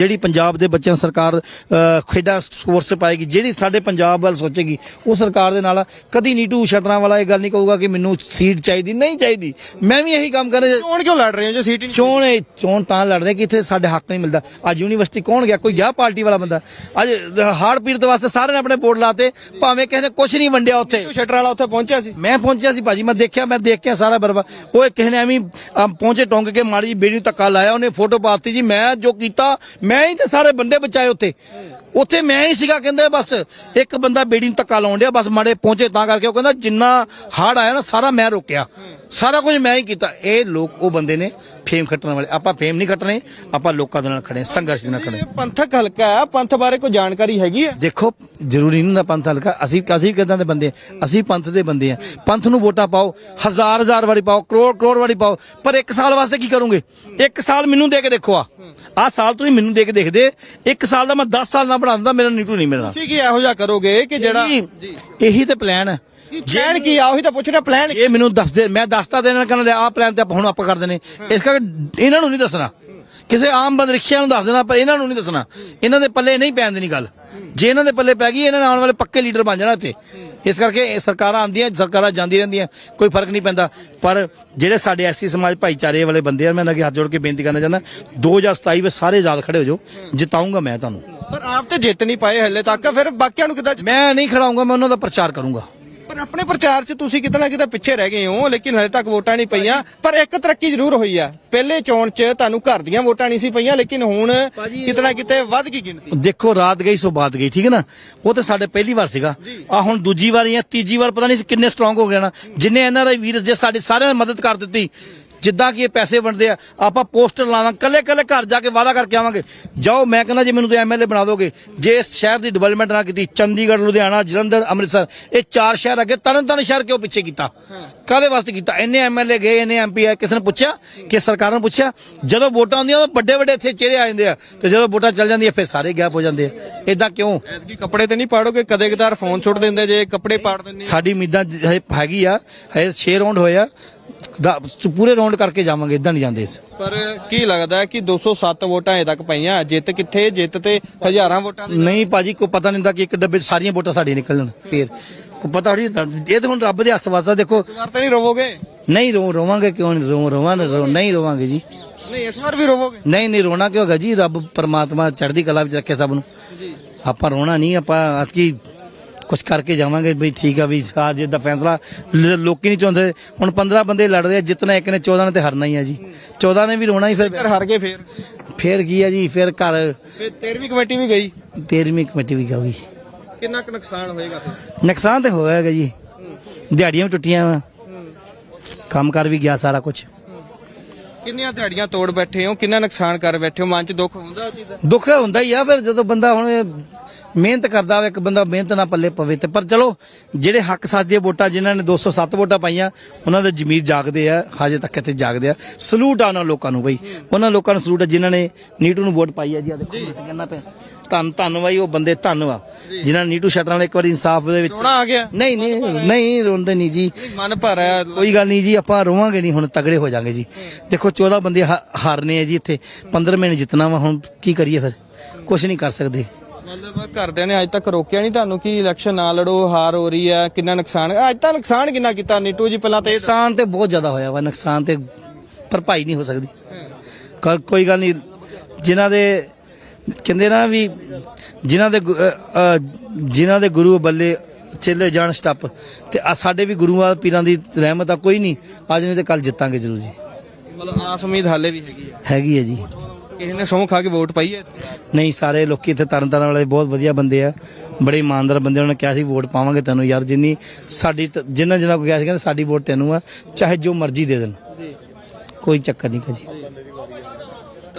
ਜਿਹੜੀ ਪੰਜਾਬ ਦੇ ਬੱਚਿਆਂ ਸਰਕਾਰ ਖੇਡਾਂ ਸਪੋਰਟਸ ਪਾਏਗੀ ਜਿਹੜੀ ਸਾਡੇ ਪੰਜਾਬ ਵੱਲ ਸੋਚੇਗੀ ਉਹ ਸਰਕਾਰ ਦੇ ਨਾਲ। ਕਦੀ ਨੀਟੂ ਸ਼ਟਰਾਂ ਵਾਲਾ ਇਹ ਗੱਲ ਨਹੀਂ ਕਹੂਗਾ ਕਿ ਮੈਨੂੰ ਸੀਟ ਚਾਹੀਦੀ ਨਹੀਂ ਚਾਹੀਦੀ। ਮੈਂ ਵੀ ਇਹੀ ਕੰਮ ਕਰ ਰਿਹਾ। ਚੋਣ ਕਿਉਂ ਲੜ ਰਹੇ ਹੋ ਜੇ ਸੀਟ ਨਹੀਂ ਚੋਣ ਚੋਣ ਤਾਂ ਲੜ ਰਹੇ ਕਿ ਇੱਥੇ ਸਾਡੇ ਹੱਕ ਨਹੀਂ ਮਿਲਦਾ। ਅੱਜ ਯੂਨੀਵਰਸਿਟੀ ਕੌਣ ਗਿਆ? ਕੋਈ ਗਿਆ ਪਾਰਟੀ ਵਾਲਾ ਬੰਦਾ। ਅੱਜ ਹਾਰਡ ਪੀੜਤ ਵਾਸਤੇ ਸਾਰਿਆਂ ਨੇ ਆਪਣੇ ਵੋਟ ਲਾਤੇ ਭਾਵੇਂ ਕਿਸੇ ਨੇ ਕੁਝ ਨਹੀਂ ਵੰਡਿਆ ਉੱਥੇ। ਸ਼ਟਰ ਵਾਲਾ ਉੱਥੇ ਪਹੁੰਚਿਆ ਸੀ? ਮੈਂ ਪਹੁੰਚਿਆ ਸੀ ਭਾਜੀ ਮੈਂ ਦੇਖਿਆ ਮੈਂ ਦੇਖ ਕੇ ਸਾਰਾ ਬਰਬਾ। ਉਹ ਕਿਸੇ ਨੇ ਐਵੇਂ ਪਹੁੰਚੇ ਟੋਂਕ ਕੇ ਮਾੜੀ ਜਿਹੀ ਬੇੜੀ ਧੱਕਾ ਲਾਇਆ ਉਹਨੇ ਫੋਟੋ ਪਾਤੀ ਜੀ ਮੈਂ ਜੋ ਕੀਤਾ ਮੈਂ ਹੀ ਤੇ ਸਾਰੇ ਬੰਦੇ ਬਚਾਏ ਉੱਥੇ। ਉੱਥੇ ਮੈਂ ਹੀ ਸੀਗਾ, ਕਹਿੰਦੇ ਬਸ ਇੱਕ ਬੰਦਾ ਬੇੜੀ ਨੂੰ ਧੱਕਾ ਲਾਉਣ ਡਿਆ, ਬਸ ਮਾੜੇ ਪਹੁੰਚੇ ਤਾਂ ਕਰਕੇ। ਉਹ ਕਹਿੰਦਾ ਜਿੰਨਾ ਹੜ ਆਇਆ ਨਾ, ਸਾਰਾ ਮੈਂ ਰੋਕਿਆ। ਸਾਰਾ ਕੁਝ ਮੈਂ ਹੀ ਕੀਤਾ। ਇਹ ਲੋਕ ਉਹ ਬੰਦੇ ਨੇ ਫੇਮ ਖੱਟਣ ਵਾਲੇ। ਆਪਾਂ ਫੇਮ ਨਹੀਂ ਖੱਟਣੇ ਆਪਾਂ ਲੋਕਾਂ ਦੇ ਨਾਲ ਖੜੇ ਸੰਘਰਸ਼ ਦੇ ਨਾਲ ਖੜੇ। ਇਹ ਪੰਥਕ ਹਲਕਾ ਹੈ ਪੰਥ ਬਾਰੇ ਕੋਈ ਜਾਣਕਾਰੀ ਹੈਗੀ ਹੈ? ਦੇਖੋ ਜ਼ਰੂਰੀ ਨਹੀਂ ਹੁੰਦਾ ਪੰਥ ਹਲਕਾ। ਅਸੀਂ ਅਸੀਂ ਕਿਦਾਂ ਦੇ ਬੰਦੇ ਹਾਂ? ਅਸੀਂ ਪੰਥ ਦੇ ਬੰਦੇ ਆ ਪੰਥ ਨੂੰ ਵੋਟਾਂ ਪਾਓ ਹਜ਼ਾਰ ਹਜ਼ਾਰ ਵਾਰੀ ਪਾਓ ਕਰੋੜ ਕਰੋੜ ਵਾਰੀ ਪਾਓ। ਪਰ ਇੱਕ ਸਾਲ ਵਾਸਤੇ ਕੀ ਕਰੋਗੇ? ਇੱਕ ਸਾਲ ਮੈਨੂੰ ਦੇ ਕੇ ਦੇਖੋ ਆ। ਆ ਸਾਲ ਤੁਸੀਂ ਮੈਨੂੰ ਦੇ ਕੇ ਦੇਖਦੇ। ਇੱਕ ਸਾਲ ਦਾ ਮੈਂ 10 ਸਾਲ ਨਾਲ ਬਣਾਉਂਦਾ ਮੇਰਾ ਨੀਟੂ ਨਹੀਂ ਮਿਲਣਾ। ਤੁਸੀਂ ਕੀ ਇਹੋ ਜਿਹਾ ਕਰੋਗੇ ਕਿ ਜਿਹੜਾ ਜੀ, ਇਹੀ ਤੇ ਪਲਾਨ ਹੈ। ਪਲਾਨ ਕੀ ਆ? ਉਹੀ ਤਾਂ ਪੁੱਛ ਰਿਹਾ ਪਲਾਨ ਇਹ ਮੈਨੂੰ ਦੱਸ ਦੇ ਮੈਂ ਦੱਸਤਾ ਦੇਣਾ ਕਹਿੰਦਾ ਆ ਪਲਾਨ ਤੇ ਆਪਾਂ ਹੁਣ ਆਪਾਂ ਕਰ ਦੇਣੇ ਇਸ ਕਰਕੇ ਇਹਨਾਂ ਨੂੰ ਨਹੀਂ ਦੱਸਣਾ। ਕਿਸੇ ਆਮ ਬੰਦ ਰਿਕਸ਼ਿਆਂ ਨੂੰ ਦੱਸ ਦੇਣਾ ਪਰ ਇਹਨਾਂ ਨੂੰ ਨਹੀਂ ਦੱਸਣਾ। ਇਹਨਾਂ ਦੇ ਪੱਲੇ ਨਹੀਂ ਪੈਣ ਦੇਣੀ ਗੱਲ। ਜੇ ਇਹਨਾਂ ਦੇ ਪੱਲੇ ਪੈ ਗਈ ਇਹਨਾਂ ਨੇ ਆਉਣ ਵਾਲੇ ਪੱਕੇ ਲੀਡਰ ਬਣ ਜਾਣਾ ਇੱਥੇ। ਇਸ ਕਰਕੇ ਸਰਕਾਰਾਂ ਆਉਂਦੀਆਂ ਸਰਕਾਰਾਂ ਜਾਂਦੀਆਂ ਰਹਿੰਦੀਆਂ ਕੋਈ ਫ਼ਰਕ ਨਹੀਂ ਪੈਂਦਾ। ਪਰ ਜਿਹੜੇ ਸਾਡੇ ਐਸੀ ਸਮਾਜ ਭਾਈਚਾਰੇ ਵਾਲੇ ਬੰਦੇ ਆ ਮੈਂ ਇਹਨਾਂ ਅੱਗੇ ਹੱਥ ਜੋੜ ਕੇ ਬੇਨਤੀ ਕਰਨਾ ਚਾਹੁੰਦਾ 2027 ਵਿੱਚ ਸਾਰੇ ਆਜ਼ਾਦ ਖੜੇ ਹੋ ਜਾਓ ਜਿਤਾਉਂਗਾ ਮੈਂ ਤੁਹਾਨੂੰ। ਪਰ ਆਪ ਤੇ ਜਿੱਤ ਨਹੀਂ ਪਾਏ ਹਲੇ ਤੱਕ ਫਿਰ ਬਾਕੀਆਂ ਨੂੰ ਕਿੱਦਾਂ ਮੈਂ ਨਹੀਂ ਖੜਾਉਂਗਾ ਮੈਂ ਉਹਨਾਂ ਦਾ ਪ੍ਰਚਾਰ ਕਰੂੰਗਾ। ਪਰ ਆਪਣੇ ਪ੍ਰਚਾਰ 'ਚ ਤੁਸੀਂ ਕਿਤੇ ਨਾ ਕਿਤੇ ਪਿੱਛੇ ਰਹਿ ਗਏ ਹੋ ਲੇਕਿਨ ਹਲੇ ਤੱਕ ਵੋਟਾਂ ਨਹੀਂ ਪਈਆਂ। ਪਰ ਇੱਕ ਤਰੱਕੀ ਜ਼ਰੂਰ ਹੋਈ ਆ। ਪਹਿਲੇ ਚੋਣ 'ਚ ਤੁਹਾਨੂੰ ਘਰ ਦੀਆਂ ਵੋਟਾਂ ਨਹੀਂ ਸੀ ਪਈਆਂ ਲੇਕਿਨ ਹੁਣ ਕਿਤੇ ਨਾ ਕਿਤੇ ਵੱਧ ਗਈ ਗਿਣਤੀ। ਦੇਖੋ ਰਾਤ ਗਈ ਸੋ ਬਾਤ ਗਈ ਠੀਕ ਹੈ ਨਾ? ਉਹ ਤੇ ਸਾਡੇ ਪਹਿਲੀ ਵਾਰ ਸੀਗਾ। ਆ ਹੁਣ ਦੂਜੀ ਵਾਰ ਜਾਂ ਤੀਜੀ ਵਾਰ ਪਤਾ ਨਹੀਂ ਕਿੰਨੇ ਸਟਰੋਂਗ ਹੋ ਗਏ ਨਾ। ਜਿੰਨੇ ਐਨਆਰਆਈ ਵੀਰ ਜੇ ਸਾਡੇ ਸਾਰਿਆਂ ਨੇ ਮਦਦ ਕਰ ਦਿੱਤੀ ਜਿੱਦਾਂ ਕਿ ਇਹ ਪੈਸੇ ਵੰਡਦੇ ਆ ਆਪਾਂ ਪੋਸਟਰ ਲਾਵਾਂ ਕੱਲੇ ਕੱਲੇ ਘਰ ਜਾ ਕੇ ਵਾਅਦਾ ਕਰਕੇ ਆਵਾਂਗੇ। ਜਾਓ ਮੈਂ ਕਹਿੰਦਾ ਜੇ ਮੈਨੂੰ ਤੁਸੀਂ ਐਮਐਲਏ ਬਣਾ ਦੋਗੇ। ਜੇ ਇਸ ਸ਼ਹਿਰ ਦੀ ਡਿਵੈਲਪਮੈਂਟ ਨਾ ਕੀਤੀ ਚੰਡੀਗੜ੍ਹ ਲੁਧਿਆਣਾ ਜਲੰਧਰ ਅੰਮ੍ਰਿਤਸਰ ਇਹ ਚਾਰ ਸ਼ਹਿਰ ਅੱਗੇ ਤਰਨ ਤਰਨ ਸ਼ਹਿਰ ਕਿਉਂ ਪਿੱਛੇ ਕੀਤਾ? ਕਾਦੇ ਵਾਸਤੇ ਕੀਤਾ? ਇੰਨੇ ਐਮਐਲਏ ਗਏ ਇੰਨੇ ਐਮਪੀ ਆ ਕਿਸੇ ਨੇ ਪੁੱਛਿਆ? ਕਿ ਸਰਕਾਰ ਨੂੰ ਪੁੱਛਿਆ? ਜਦੋਂ ਵੋਟਾਂ ਆਉਂਦੀਆਂ ਉਹ ਵੱਡੇ ਵੱਡੇ ਇੱਥੇ ਚਿਹਰੇ ਆ ਜਾਂਦੇ ਆ। ਤੇ ਜਦੋਂ ਵੋਟਾਂ ਚੱਲ ਜਾਂਦੀਆਂ ਫਿਰ ਸਾਰੇ ਗੈਪ ਹੋ ਜਾਂਦੇ ਆ। ਇਦਾਂ ਕਿਉਂ? ਐਤਕੀ ਕੱਪੜੇ ਤੇ ਨਹੀਂ ਪਾੜੋਗੇ? ਕਦੇ ਕਦਾਰ ਫੋਨ ਛੁੱਟ ਦਿੰਦੇ ਜੇ ਕੱਪੜੇ ਪਾੜ ਦਿੰਦੇ। ਸਾਡੀ ਉਮੀਦਾਂ ਹਜੇ ਹੈਗੀ ਆ। ਹਜੇ 6 ਰਾਉਂਡ ਹੋਇਆ ਪੂਰੇ ਰੌਂਡ ਕਰਕੇ ਜਾਵਾਂਗੇ ਇਦਾਂ ਨਹੀਂ ਜਾਂਦੇ ਪਰ ਕੀ ਲੱਗਦਾ ਕਿ 207 ਵੋਟਾਂ ਹੇ ਤੱਕ ਪਈਆਂ ਜਿੱਤ ਕਿੱਥੇ ਜਿੱਤ ਤੇ ਹਜ਼ਾਰਾਂ ਵੋਟਾਂ ਨਹੀਂ ਭਾਜੀ ਕੋਈ ਪਤਾ ਨਹੀਂ ਹੁੰਦਾ ਕਿ ਇੱਕ ਡੱਬੇ ਸਾਰੀਆਂ ਵੋਟਾਂ ਸਾਡੀਆਂ ਨਿਕਲਣ ਫੇਰ। ਕੋਈ ਪਤਾ ਨਹੀਂ ਇਹ ਤਾਂ ਹੁਣ ਰੱਬ ਦੇ ਹੱਥ ਦੇਖੋ। ਇਸ ਵਾਰ ਨਹੀਂ ਰੋਵੋਗੇ? ਨਹੀਂ ਰੋ ਰੋਵਾਂਗੇ ਕਿਉਂ ਨਹੀਂ? ਰੋ ਰੋਵਾਂਗੇ ਨਹੀਂ ਰੋਵਾਂਗੇ ਜੀ। ਨਹੀਂ ਇਸ ਵਾਰ ਵੀ ਰੋਵੋਗੇ? ਨਹੀਂ ਨਹੀਂ ਰੋਣਾ ਕਿਉਂ ਗਾ ਜੀ? ਰੱਬ ਪਰਮਾਤਮਾ ਚੜ੍ਹਦੀ ਕਲਾ ਵਿੱਚ ਰੱਖੇ ਸਭ ਨੂੰ। ਆਪਾਂ ਰੋਣਾ ਨਹੀਂ ਆਪਾਂ ਅਸਕੀ ਕੁਝ ਕਰਕੇ ਜਾਵਾਂਗੇ ਵੀ ਠੀਕ ਆ ਵੀ ਅੱਜ ਦਾ ਫੈਸਲਾ ਲ- ਲੋਕੀ ਨਹੀਂ ਚਾਹੁੰਦੇ। ਹੁਣ 15 ਬੰਦੇ ਲੜ ਰਹੇ ਆ ਜਿੱਤਣਾ ਇੱਕ ਨੇ 14 ਨੇ ਤੇ ਹਰਨਾ ਹੀ ਆ ਜੀ। 14 ਨੇ ਵੀ ਰੋਣਾ ਹੀ ਫਿਰ। ਹਾਰ ਗਏ ਫੇਰ। ਫੇਰ ਕੀ ਆ ਜੀ ਫਿਰ ਘਰ ਫਿਰ 13ਵੀਂ ਕਮੇਟੀ ਵੀ ਗਈ। 13ਵੀਂ ਕਮੇਟੀ ਵੀ ਗਈ। ਕਿੰਨਾ ਕੁ ਨੁਕਸਾਨ ਹੋਏਗਾ ਫਿਰ? ਨੁਕਸਾਨ ਤੇ ਹੋਇਆਗਾ ਜੀ। ਦਿਹਾੜੀਆਂ ਵੀ ਟੁੱਟੀਆਂ ਵਾ। ਕੰਮ ਕਰ ਵੀ ਗਿਆ ਸਾਰਾ ਕੁਝ ਕਿੰਨੀਆਂ ਦਿਹਾੜੀਆਂ ਤੋੜ ਬੈਠੇ ਹੋ? ਕਿੰਨਾ ਨੁਕਸਾਨ ਕਰ ਬੈਠੇ ਹੋ? ਮਨ 'ਚ ਦੁੱਖ ਹੁੰਦਾ ਉਹ ਚੀਜ਼ ਦਾ? ਦੁੱਖ ਹੁੰਦਾ ਹੀ ਆ ਫਿਰ ਜਦੋਂ ਬੰਦਾ ਹੁਣ ਮਿਹਨਤ ਕਰਦਾ ਹੋਵੇ ਇੱਕ ਬੰਦਾ ਮਿਹਨਤ ਨਾ ਪੱਲੇ ਪਵੇ ਤੇ। ਪਰ ਚਲੋ ਜਿਹੜੇ ਹੱਕ ਸੱਚ ਦੀਆਂ ਵੋਟਾਂ ਜਿਨ੍ਹਾਂ ਨੇ 207 ਵੋਟਾਂ ਪਾਈਆਂ ਉਹਨਾਂ ਦੇ ਜ਼ਮੀਰ ਜਾਗਦੇ ਆ ਹਜੇ ਤੱਕ ਇੱਥੇ ਜਾਗਦੇ ਆ। ਸਲੂਟ ਆ ਉਹਨਾਂ ਲੋਕਾਂ ਨੂੰ ਬਈ। ਉਹਨਾਂ ਲੋਕਾਂ ਨੂੰ ਸਲੂਟ ਆ ਜਿਨ੍ਹਾਂ ਨੇ ਨੀਟੂ ਨੂੰ ਵੋਟ ਪਾਈ ਆ ਜੀ ਆ ਦੇਖੋ ਮੈਂ ਕਹਿੰਦਾ ਪਿਆ ਧੰਨ ਧੰਨ ਬਾਈ ਉਹ ਬੰਦੇ ਧੰਨ ਵਾ। ਜਿਨ੍ਹਾਂ ਨੇ ਨੀਟੂ ਸ਼ਟਰਾਂ ਵਾਲੇ ਇੱਕ ਵਾਰੀ ਇਨਸਾਫ ਦੇ ਵਿੱਚ ਰੋਣਾ ਆ ਗਿਆ। ਨਹੀਂ ਨਹੀਂ ਨਹੀਂ ਰੋਂਦੇ ਨਹੀਂ ਜੀ। ਮਨ ਭਰ ਆਇਆ ਕੋਈ ਗੱਲ ਨਹੀਂ ਜੀ ਆਪਾਂ ਰੋਵਾਂਗੇ ਨਹੀਂ ਹੁਣ ਤਗੜੇ ਹੋ ਜਾਾਂਗੇ ਜੀ। ਦੇਖੋ 14 ਬੰਦੇ ਹਾ- ਹਾਰਨੇ ਆ ਜੀ ਇੱਥੇ। 15 ਮਹੀਨੇ ਜਿੱਤਣਾ ਵਾ ਹੁਣ ਕੀ ਕਰੀਏ ਫਿਰ? ਕੁਝ ਨਹੀਂ ਕਰ ਸਕਦੇ। ਮਤਲਬ ਘਰਦਿਆਂ ਨੇ ਅੱਜ ਤੱਕ ਰੋਕਿਆ ਨਹੀਂ ਤੁਹਾਨੂੰ ਕਿ ਇਲੈਕਸ਼ਨ ਨਾ ਲੜੋ ਹਾਰ ਹੋ ਰਹੀ ਹੈ ਕਿੰਨਾ ਨੁਕਸਾਨ ਅੱਜ ਤਾਂ ਨੁਕਸਾਨ ਕਿੰਨਾ ਕੀਤਾ ਨੀਟੂ ਜੀ ਪਹਿਲਾਂ ਤਾਂ ਇਹ ਨੁਕਸਾਨ ਤੇ ਬਹੁਤ ਜ਼ਿਆਦਾ ਹੋਇਆ ਵਾ ਨੁਕਸਾਨ ਤੇ ਭਰਪਾਈ ਨਹੀਂ ਹੋ ਸਕਦੀ। ਕ- ਕੋਈ ਗੱਲ ਨਹੀਂ ਜਿਨ੍ਹਾਂ ਦੇ ਕਹਿੰਦੇ ਨਾ ਵੀ ਜਿਨ੍ਹਾਂ ਦੇ ਗੁ- ਅ, ਅ, ਜਿਨ੍ਹਾਂ ਦੇ ਗੁਰੂ ਬੱਲੇ ਚੇਲੇ ਜਾਣ ਸਟੱਪ ਤੇ ਆ ਸਾਡੇ ਵੀ ਗੁਰੂਆਂ ਪੀਰਾਂ ਦੀ ਰਹਿਮਤ ਆ ਕੋਈ ਨਹੀਂ ਅੱਜ ਨਹੀਂ ਤੇ ਕੱਲ ਜਿੱਤਾਂਗੇ ਜ਼ਰੂਰ ਜੀ। ਮਤਲਬ ਆਸ ਉਮੀਦ ਹਾਲੇ ਵੀ ਹੈਗੀ ਹੈ ਹੈਗੀ ਹੈ ਜੀ। ਕਿਸੇ ਨੇ ਸਹੁੰ ਖਾ ਕੇ ਵੋਟ ਪਾਈ ਹੈ? ਨਹੀਂ ਸਾਰੇ ਲੋਕੀ ਇੱਥੇ ਤਰਨਤਾਰਨ ਵਾਲੇ ਬਹੁਤ ਵਧੀਆ ਬੰਦੇ ਆ। ਬੜੇ ਇਮਾਨਦਾਰ ਬੰਦੇ ਉਹਨਾਂ ਨੇ ਕਿਹਾ ਸੀ ਵੋਟ ਪਾਵਾਂਗੇ ਤੈਨੂੰ ਯਾਰ। ਜਿੰਨੀ ਸਾਡੀ ਤ- ਜਿੰਨਾ ਜਿੰਨਾ ਕੋਈ ਕਿਹਾ ਸੀ ਕਹਿੰਦੇ ਸਾਡੀ ਵੋਟ ਤੈਨੂੰ ਆ। ਚਾਹੇ ਜੋ ਮਰਜ਼ੀ ਦੇ ਦੇਣ। ਕੋਈ ਚੱਕਰ ਨਹੀਂ ਕਾ ਜੀ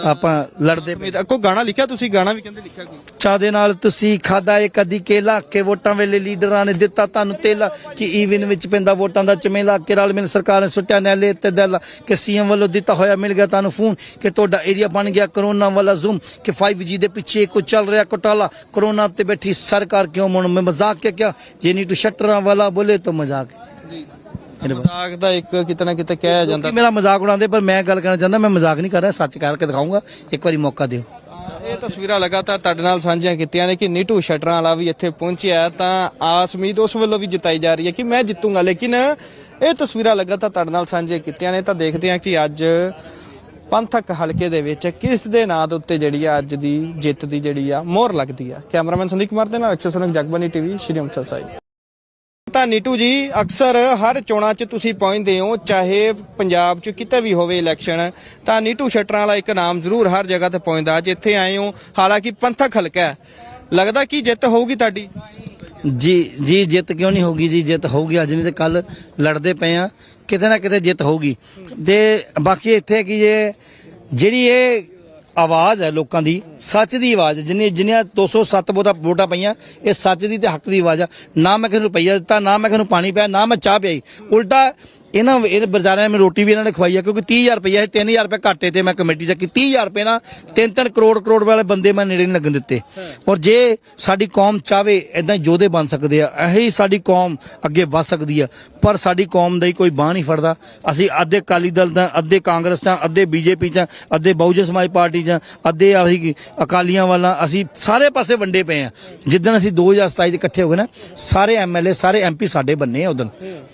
ਆਪਾਂ ਲੜਦੇ ਪਏ। ਕੋਈ ਗਾਣਾ ਲਿਖਿਆ? ਤੁਸੀਂ ਗਾਣਾ ਵੀ ਕਹਿੰਦੇ ਲਿਖਿਆ ਕੋਈ? ਚਾਹ ਦੇ ਨਾਲ ਤੁਸੀਂ ਖਾਦਾ ਏ ਕਦੀ ਕੇਲਾ ਕੇ ਵੋਟਾਂ ਵੇਲੇ ਲੀਡਰਾਂ ਨੇ ਦਿੱਤਾ ਤੁਹਾਨੂੰ ਤੇਲਾ ਕਿ ਈਵਨ ਵਿੱਚ ਪੈਂਦਾ ਵੋਟਾਂ ਦਾ ਚਮੇਲਾ ਕਿ ਰਲ ਮਿਲ ਸਰਕਾਰ ਨੇ ਸੁੱਟਿਆ ਨੈਲੇ ਤੇ ਦਲ ਕਿ ਸੀਐਮ ਵੱਲੋਂ ਦਿੱਤਾ ਹੋਇਆ ਮਿਲ ਗਿਆ ਤੁਹਾਨੂੰ ਫੋਨ ਕਿ ਤੁਹਾਡਾ ਏਰੀਆ ਬਣ ਗਿਆ ਕਰੋਨਾ ਵਾਲਾ ਜ਼ੂਮ ਕਿ 5G ਦੇ ਪਿੱਛੇ ਕੋ ਚੱਲ ਰਿਹਾ ਘੁਟਾਲਾ ਕਰੋਨਾ ਤੇ ਬੈਠੀ ਸਰਕਾਰ ਕਿਉਂ ਮਨ ਮਜ਼ਾਕ ਕੇ ਕਿਆ? ਜੇ ਨੀ ਟੂ ਸ਼ਟਰਾਂ ਵਾਲਾ ਬੋਲੇ ਤਾਂ ਮਜ਼ਾਕ ਮਜ਼ਾਕ ਦਾ ਇੱਕ ਕਿਤੇ ਨਾ ਕਿਤੇ ਕਿਹਾ ਜਾਂਦਾ। ਮੇਰਾ ਮਜ਼ਾਕ ਉਡਾਉਂਦੇ ਪਰ ਮੈਂ ਗੱਲ ਕਰਨਾ ਚਾਹੁੰਦਾ ਮੈਂ ਮਜ਼ਾਕ ਨਹੀਂ ਕਰ ਰਿਹਾ ਸੱਚ ਕਰਕੇ ਦਿਖਾਊਂਗਾ। ਇੱਕ ਵਾਰੀ ਮੌਕਾ ਦਿਓ। ਇਹ ਤਸਵੀਰਾਂ ਲਗਾਤਾਰ ਤੁਹਾਡੇ ਨਾਲ ਸਾਂਝੀਆਂ ਕੀਤੀਆਂ ਨੇ ਕਿ ਨੀਟੂ ਸ਼ਟਰਾਂ ਵਾਲਾ ਵੀ ਇੱਥੇ ਪਹੁੰਚਿਆ ਤਾਂ ਆਸ ਉਮੀਦ ਉਸ ਵੱਲੋਂ ਵੀ ਜਿਤਾਈ ਜਾ ਰਹੀ ਹੈ ਕਿ ਮੈਂ ਜਿੱਤੂੰਗਾ ਲੇਕਿਨ ਇਹ ਤਸਵੀਰਾਂ ਲਗਾਤਾਰ ਤੁਹਾਡੇ ਨਾਲ ਸਾਂਝੀਆਂ ਕੀਤੀਆਂ ਨੇ। ਤਾਂ ਦੇਖਦੇ ਹਾਂ ਕਿ ਅੱਜ ਪੰਥਕ ਹਲਕੇ ਦੇ ਵਿੱਚ ਕਿਸ ਦੇ ਨਾਂ ਦੇ ਉੱਤੇ ਜਿਹੜੀ ਆ ਅੱਜ ਦੀ ਜਿੱਤ ਦੀ ਜਿਹੜੀ ਆ ਮੋਹਰ ਲੱਗਦੀ ਆ। ਕੈਮਰਾਮੈਨ ਸੰਦੀਪ ਕੁਮਾਰ ਦੇ ਨਾਲ ਅਕਸ਼ਰ ਸੁਨਕ ਜਗਬਾਨੀ ਟੀਵੀ ਸ਼੍ਰੀ ਅੰਮ੍ਰਿਤਸਰ ਸਾਹਿਬ। ਤਾਂ ਨੀਟੂ ਜੀ, ਅਕਸਰ ਹਰ ਚੋਣਾਂ 'ਚ ਤੁਸੀਂ ਪਹੁੰਚਦੇ ਹੋ, ਚਾਹੇ ਪੰਜਾਬ 'ਚ ਕਿਤੇ ਵੀ ਹੋਵੇ ਇਲੈਕਸ਼ਨ ਤਾਂ ਨੀਟੂ ਸ਼ਟਰਾਂ ਵਾਲਾ ਇੱਕ ਨਾਮ ਜ਼ਰੂਰ ਹਰ ਜਗ੍ਹਾ ਤੇ ਪਹੁੰਚਦਾ, ਜਿੱਥੇ ਆਏ ਹੋ, ਹਾਲਾਂਕਿ ਪੰਥਕ ਹਲਕਾ ਹੈ। ਲੱਗਦਾ ਕਿ ਜਿੱਤ ਹੋਊਗੀ ਤੁਹਾਡੀ? ਜੀ ਜੀ, ਜਿੱਤ ਕਿਉਂ ਨਹੀਂ ਹੋਗੀ ਜੀ? ਜਿੱਤ ਹੋਊਗੀ, ਅੱਜ ਨਹੀਂ ਤੇ ਕੱਲ ਲੜਦੇ ਪਏ ਆ ਕਿਤੇ ਨਾ ਕਿਤੇ ਜਿੱਤ ਹੋਊਗੀ। ਤੇ ਬਾਕੀ ਇੱਥੇ ਕੀ ਇਹ ਜਿਹੜੀ ਇਹ ਆਵਾਜ਼ ਹੈ ਲੋਕਾਂ ਦੀ, ਸੱਚ ਦੀ ਆਵਾਜ਼ ਜਿੰਨੀ ਜਿੰਨੀਆਂ 207 ਵੋਟਾਂ ਵੋਟਾਂ ਪਈਆਂ, ਇਹ ਸੱਚ ਦੀ ਤੇ ਹੱਕ ਦੀ ਆਵਾਜ਼ ਆ ਨਾ ਮੈਂ ਕਿਸੇ ਨੂੰ ਰੁਪਈਆ ਦਿੱਤਾ, ਨਾ ਮੈਂ ਕਿਸੇ ਨੂੰ ਪਾਣੀ ਪਿਆ, ਨਾ ਮੈਂ ਚਾਹ ਪਿਆਈ। ਉਲਟਾ ਇਹਨਾਂ ਇਹ ਬਜ਼ਾਰਾਂ ਨੇ ਰੋਟੀ ਵੀ ਇਹਨਾਂ ਨੇ ਖਵਾਈ ਆ ਕਿਉਂਕਿ 30000 ਰੁਪਈਆ 3000 ਰੁਪਏ ਘਾਟੇ ਤੇ ਮੈਂ ਕਮੇਟੀ ਚ ਕੀ 30000 ਰੁਪਏ ਨਾਲ 3-3 ਕਰੋੜ ਕਰੋੜ ਵਾਲੇ ਬੰਦੇ ਮੈਂ ਨੇੜੇ ਨਹੀਂ ਲੱਗਣ ਦਿੱਤੇ। ਔਰ ਜੇ ਸਾਡੀ ਕੌਮ ਚਾਵੇ ਇਦਾਂ ਯੋਧੇ ਬਣ ਸਕਦੇ ਆ। ਇਹੀ ਸਾਡੀ ਕੌਮ ਅੱਗੇ ਵਧ ਸਕਦੀ ਆ। ਪਰ ਸਾਡੀ ਕੌਮ ਦਾ ਹੀ ਕੋਈ ਬਾਹ ਨਹੀਂ ਫੜਦਾ। ਅਸੀਂ ਅੱਧੇ ਅਕਾਲੀ ਦਲ ਦਾ ਅੱਧੇ ਕਾਂਗਰਸ ਦਾ ਅੱਧੇ ਬੀਜੇਪੀ ਚ ਅੱਧੇ ਬਹੁਜਨ ਸਮਾਜ ਪਾਰਟੀ ਚ ਅੱਧੇ ਅਸੀਂ ਅਕਾਲੀਆਂ ਵਾਲਾ ਅਸੀਂ ਸਾਰੇ ਪਾਸੇ ਵੰਡੇ ਪਏ ਆ ਜਿੱਦਣ ਅਸੀਂ 2027 ਚ ਇਕੱਠੇ ਹੋ ਗਏ ਨਾ, ਸਾਰੇ ਐਮਐਲਏ ਸਾਰੇ ਐਮਪੀ ਸਾਡੇ ਬੰਨੇ ਆ ਉਦੋਂ।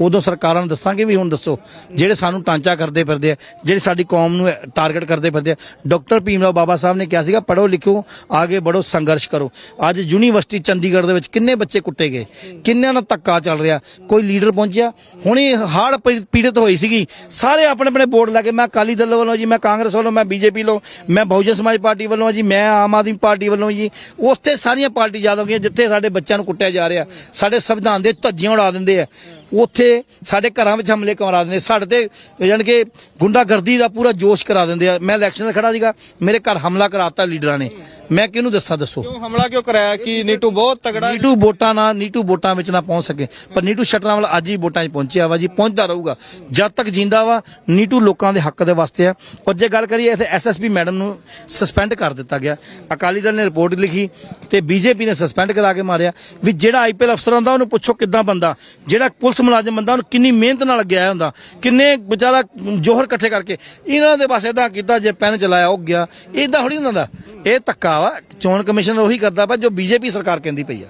ਉਦੋਂ ਸਰਕਾਰਾਂ ਨੂੰ ਦੱਸਾਂਗੇ ਵੀ ਹੁਣ ਦੱਸੋ, ਜਿਹੜੇ ਸਾਨੂੰ ਟਾਂਚਾ ਕਰਦੇ ਫਿਰਦੇ ਆ, ਜਿਹੜੇ ਸਾਡੀ ਕੌਮ ਨੂੰ ਟਾਰਗੇਟ ਕਰਦੇ ਫਿਰਦੇ ਆ, ਡਾਕਟਰ ਭੀਮਰਾਓ ਬਾਬਾ ਸਾਹਿਬ ਨੇ ਕਿਹਾ ਸੀਗਾ ਪੜੋ ਲਿਖੋ, ਆਗੇ ਬੜੋ ਸੰਘਰਸ਼ ਕਰੋ। ਅੱਜ ਯੂਨੀਵਰਸਿਟੀ ਚੰਡੀਗੜ੍ਹ ਦੇ ਵਿੱਚ ਕਿੰਨੇ ਬੱਚੇ ਕੁੱਟੇ ਗਏ? ਕਿੰਨਿਆਂ ਨਾਲ ਧੱਕਾ ਚੱਲ ਰਿਹਾ? ਕੋਈ ਲੀਡਰ ਪਹੁੰਚਿਆ? ਹੁਣੀ ਹਾੜ ਪੀੜਤ ਹੋਈ ਸੀਗੀ। ਸਾਰੇ ਆਪਣੇ ਆਪਣੇ ਬੋਰਡ ਲਾ ਕੇ ਮੈਂ ਅਕਾਲੀ ਦਲ ਵੱਲੋਂ ਜੀ, ਮੈਂ ਕਾਂਗਰਸ ਵੱਲੋਂ, ਮੈਂ ਬੀਜੇਪੀ ਵੱਲੋਂ, ਮੈਂ ਬਹੁਜਨ ਸਮਾਜ ਪਾਰਟੀ ਵੱਲੋਂ ਜੀ, ਮੈਂ ਆਮ ਆਦਮੀ ਪਾਰਟੀ ਵੱਲੋਂ ਜੀ, ਉਸ ਤੇ ਸਾਰੀਆਂ ਪਾਰਟੀ ਯਾਦ ਹੋ ਗਈਆਂ ਜਿੱਥੇ ਸਾਡੇ ਬੱਚਿਆਂ ਨੂੰ ਕੁੱਟਿਆ ਜਾ ਰਿਹਾ। ਸਾਡੇ ਸੰਵਿਧਾਨ ਦੇ ਧੱਜੀਆਂ ਉਡਾ ਦਿੰਦੇ ਆ। ਉੱਥੇ ਸਾਡੇ ਘਰਾਂ ਵਿੱਚ ਹਮਲੇ ਕਰਾ ਦਿੰਦੇ ਸਾਡੇ ਤੇ ਯਾਨੀ ਕਿ ਗੁੰਡਾਗਰਦੀ ਦਾ ਪੂਰਾ ਜੋਸ਼ ਕਰਾ ਦਿੰਦੇ ਆ। ਮੈਂ ਇਲੈਕਸ਼ਨ ਖੜਾ ਸੀਗਾ ਮੇਰੇ ਘਰ ਹਮਲਾ ਕਰਾਤਾ ਲੀਡਰਾਂ ਨੇ। ਮੈਂ ਕਿਹਨੂੰ ਦੱਸਾਂ ਦੱਸੋ? ਕਿਉਂ ਹਮਲਾ ਕਿਉਂ ਕਰਾਇਆ? ਕਿ ਨੀਟੂ ਬਹੁਤ ਤਗੜਾ ਨੀਟੂ ਵੋਟਾਂ ਨਾ ਨੀਟੂ ਵੋਟਾਂ ਵਿੱਚ ਨਾ ਪਹੁੰਚ ਸਕੇ। ਪਰ ਨੀਟੂ ਸ਼ਟਰਾਂ ਵਾਲਾ ਅੱਜ ਹੀ ਵੋਟਾਂ 'ਚ ਪਹੁੰਚਿਆ ਵਾ ਜੀ ਪਹੁੰਚਦਾ ਰਹੂਗਾ। ਜਦ ਤੱਕ ਜਿੰਦਾ ਵਾ ਨੀਟੂ ਲੋਕਾਂ ਦੇ ਹੱਕ ਦੇ ਵਾਸਤੇ ਆ। ਔਰ ਜੇ ਗੱਲ ਕਰੀਏ ਇੱਥੇ ਐਸਐਸਪੀ ਮੈਡਮ ਨੂੰ ਸਸਪੈਂਡ ਕਰ ਦਿੱਤਾ ਗਿਆ। ਅਕਾਲੀ ਦਲ ਨੇ ਰਿਪੋਰਟ ਲਿਖੀ ਤੇ ਬੀਜੇਪੀ ਨੇ ਸਸਪੈਂਡ ਕਰਾ ਕੇ ਮਾਰਿਆ। ਵੀ ਜਿਹੜਾ ਆਈਪੀਐਲ ਅਫਸਰ ਹੁੰਦਾ ਉਹਨੂੰ ਪੁੱਛੋ ਕਿੱਦਾਂ ਬੰਦਾ। ਜਿਹੜਾ ਪੁਲਿਸ ਮੁਲਾਜ਼ਮ ਬੰਦਾ ਉਹਨੂੰ ਕਿੰਨੀ ਮਿਹਨਤ ਨਾਲ ਲੱਗਿਆ ਹੋਇਆ ਹੁੰਦਾ ਕਿੰਨੇ ਵਿਚਾਰਾ ਜੋਹਰ ਇਕੱਠੇ ਕਰਕੇ। ਇਹਨਾਂ ਦੇ ਬਸ ਇਦਾਂ ਕੀਤਾ ਜੇ ਪੈਨ ਚਲਾਇਆ ਉਹ ਗਿਆ। ਇਦਾਂ ਥੋੜੀ ਹੁੰਦਾ ਦਾ ਇਹ ਧੱਕਾ ਵਾ ਚੋਣ ਕਮਿਸ਼ਨ ਉਹੀ ਕਰਦਾ ਵਾ ਜੋ ਬੀਜੇਪੀ ਸਰਕਾਰ ਕਹਿੰਦੀ ਪਈ ਆ।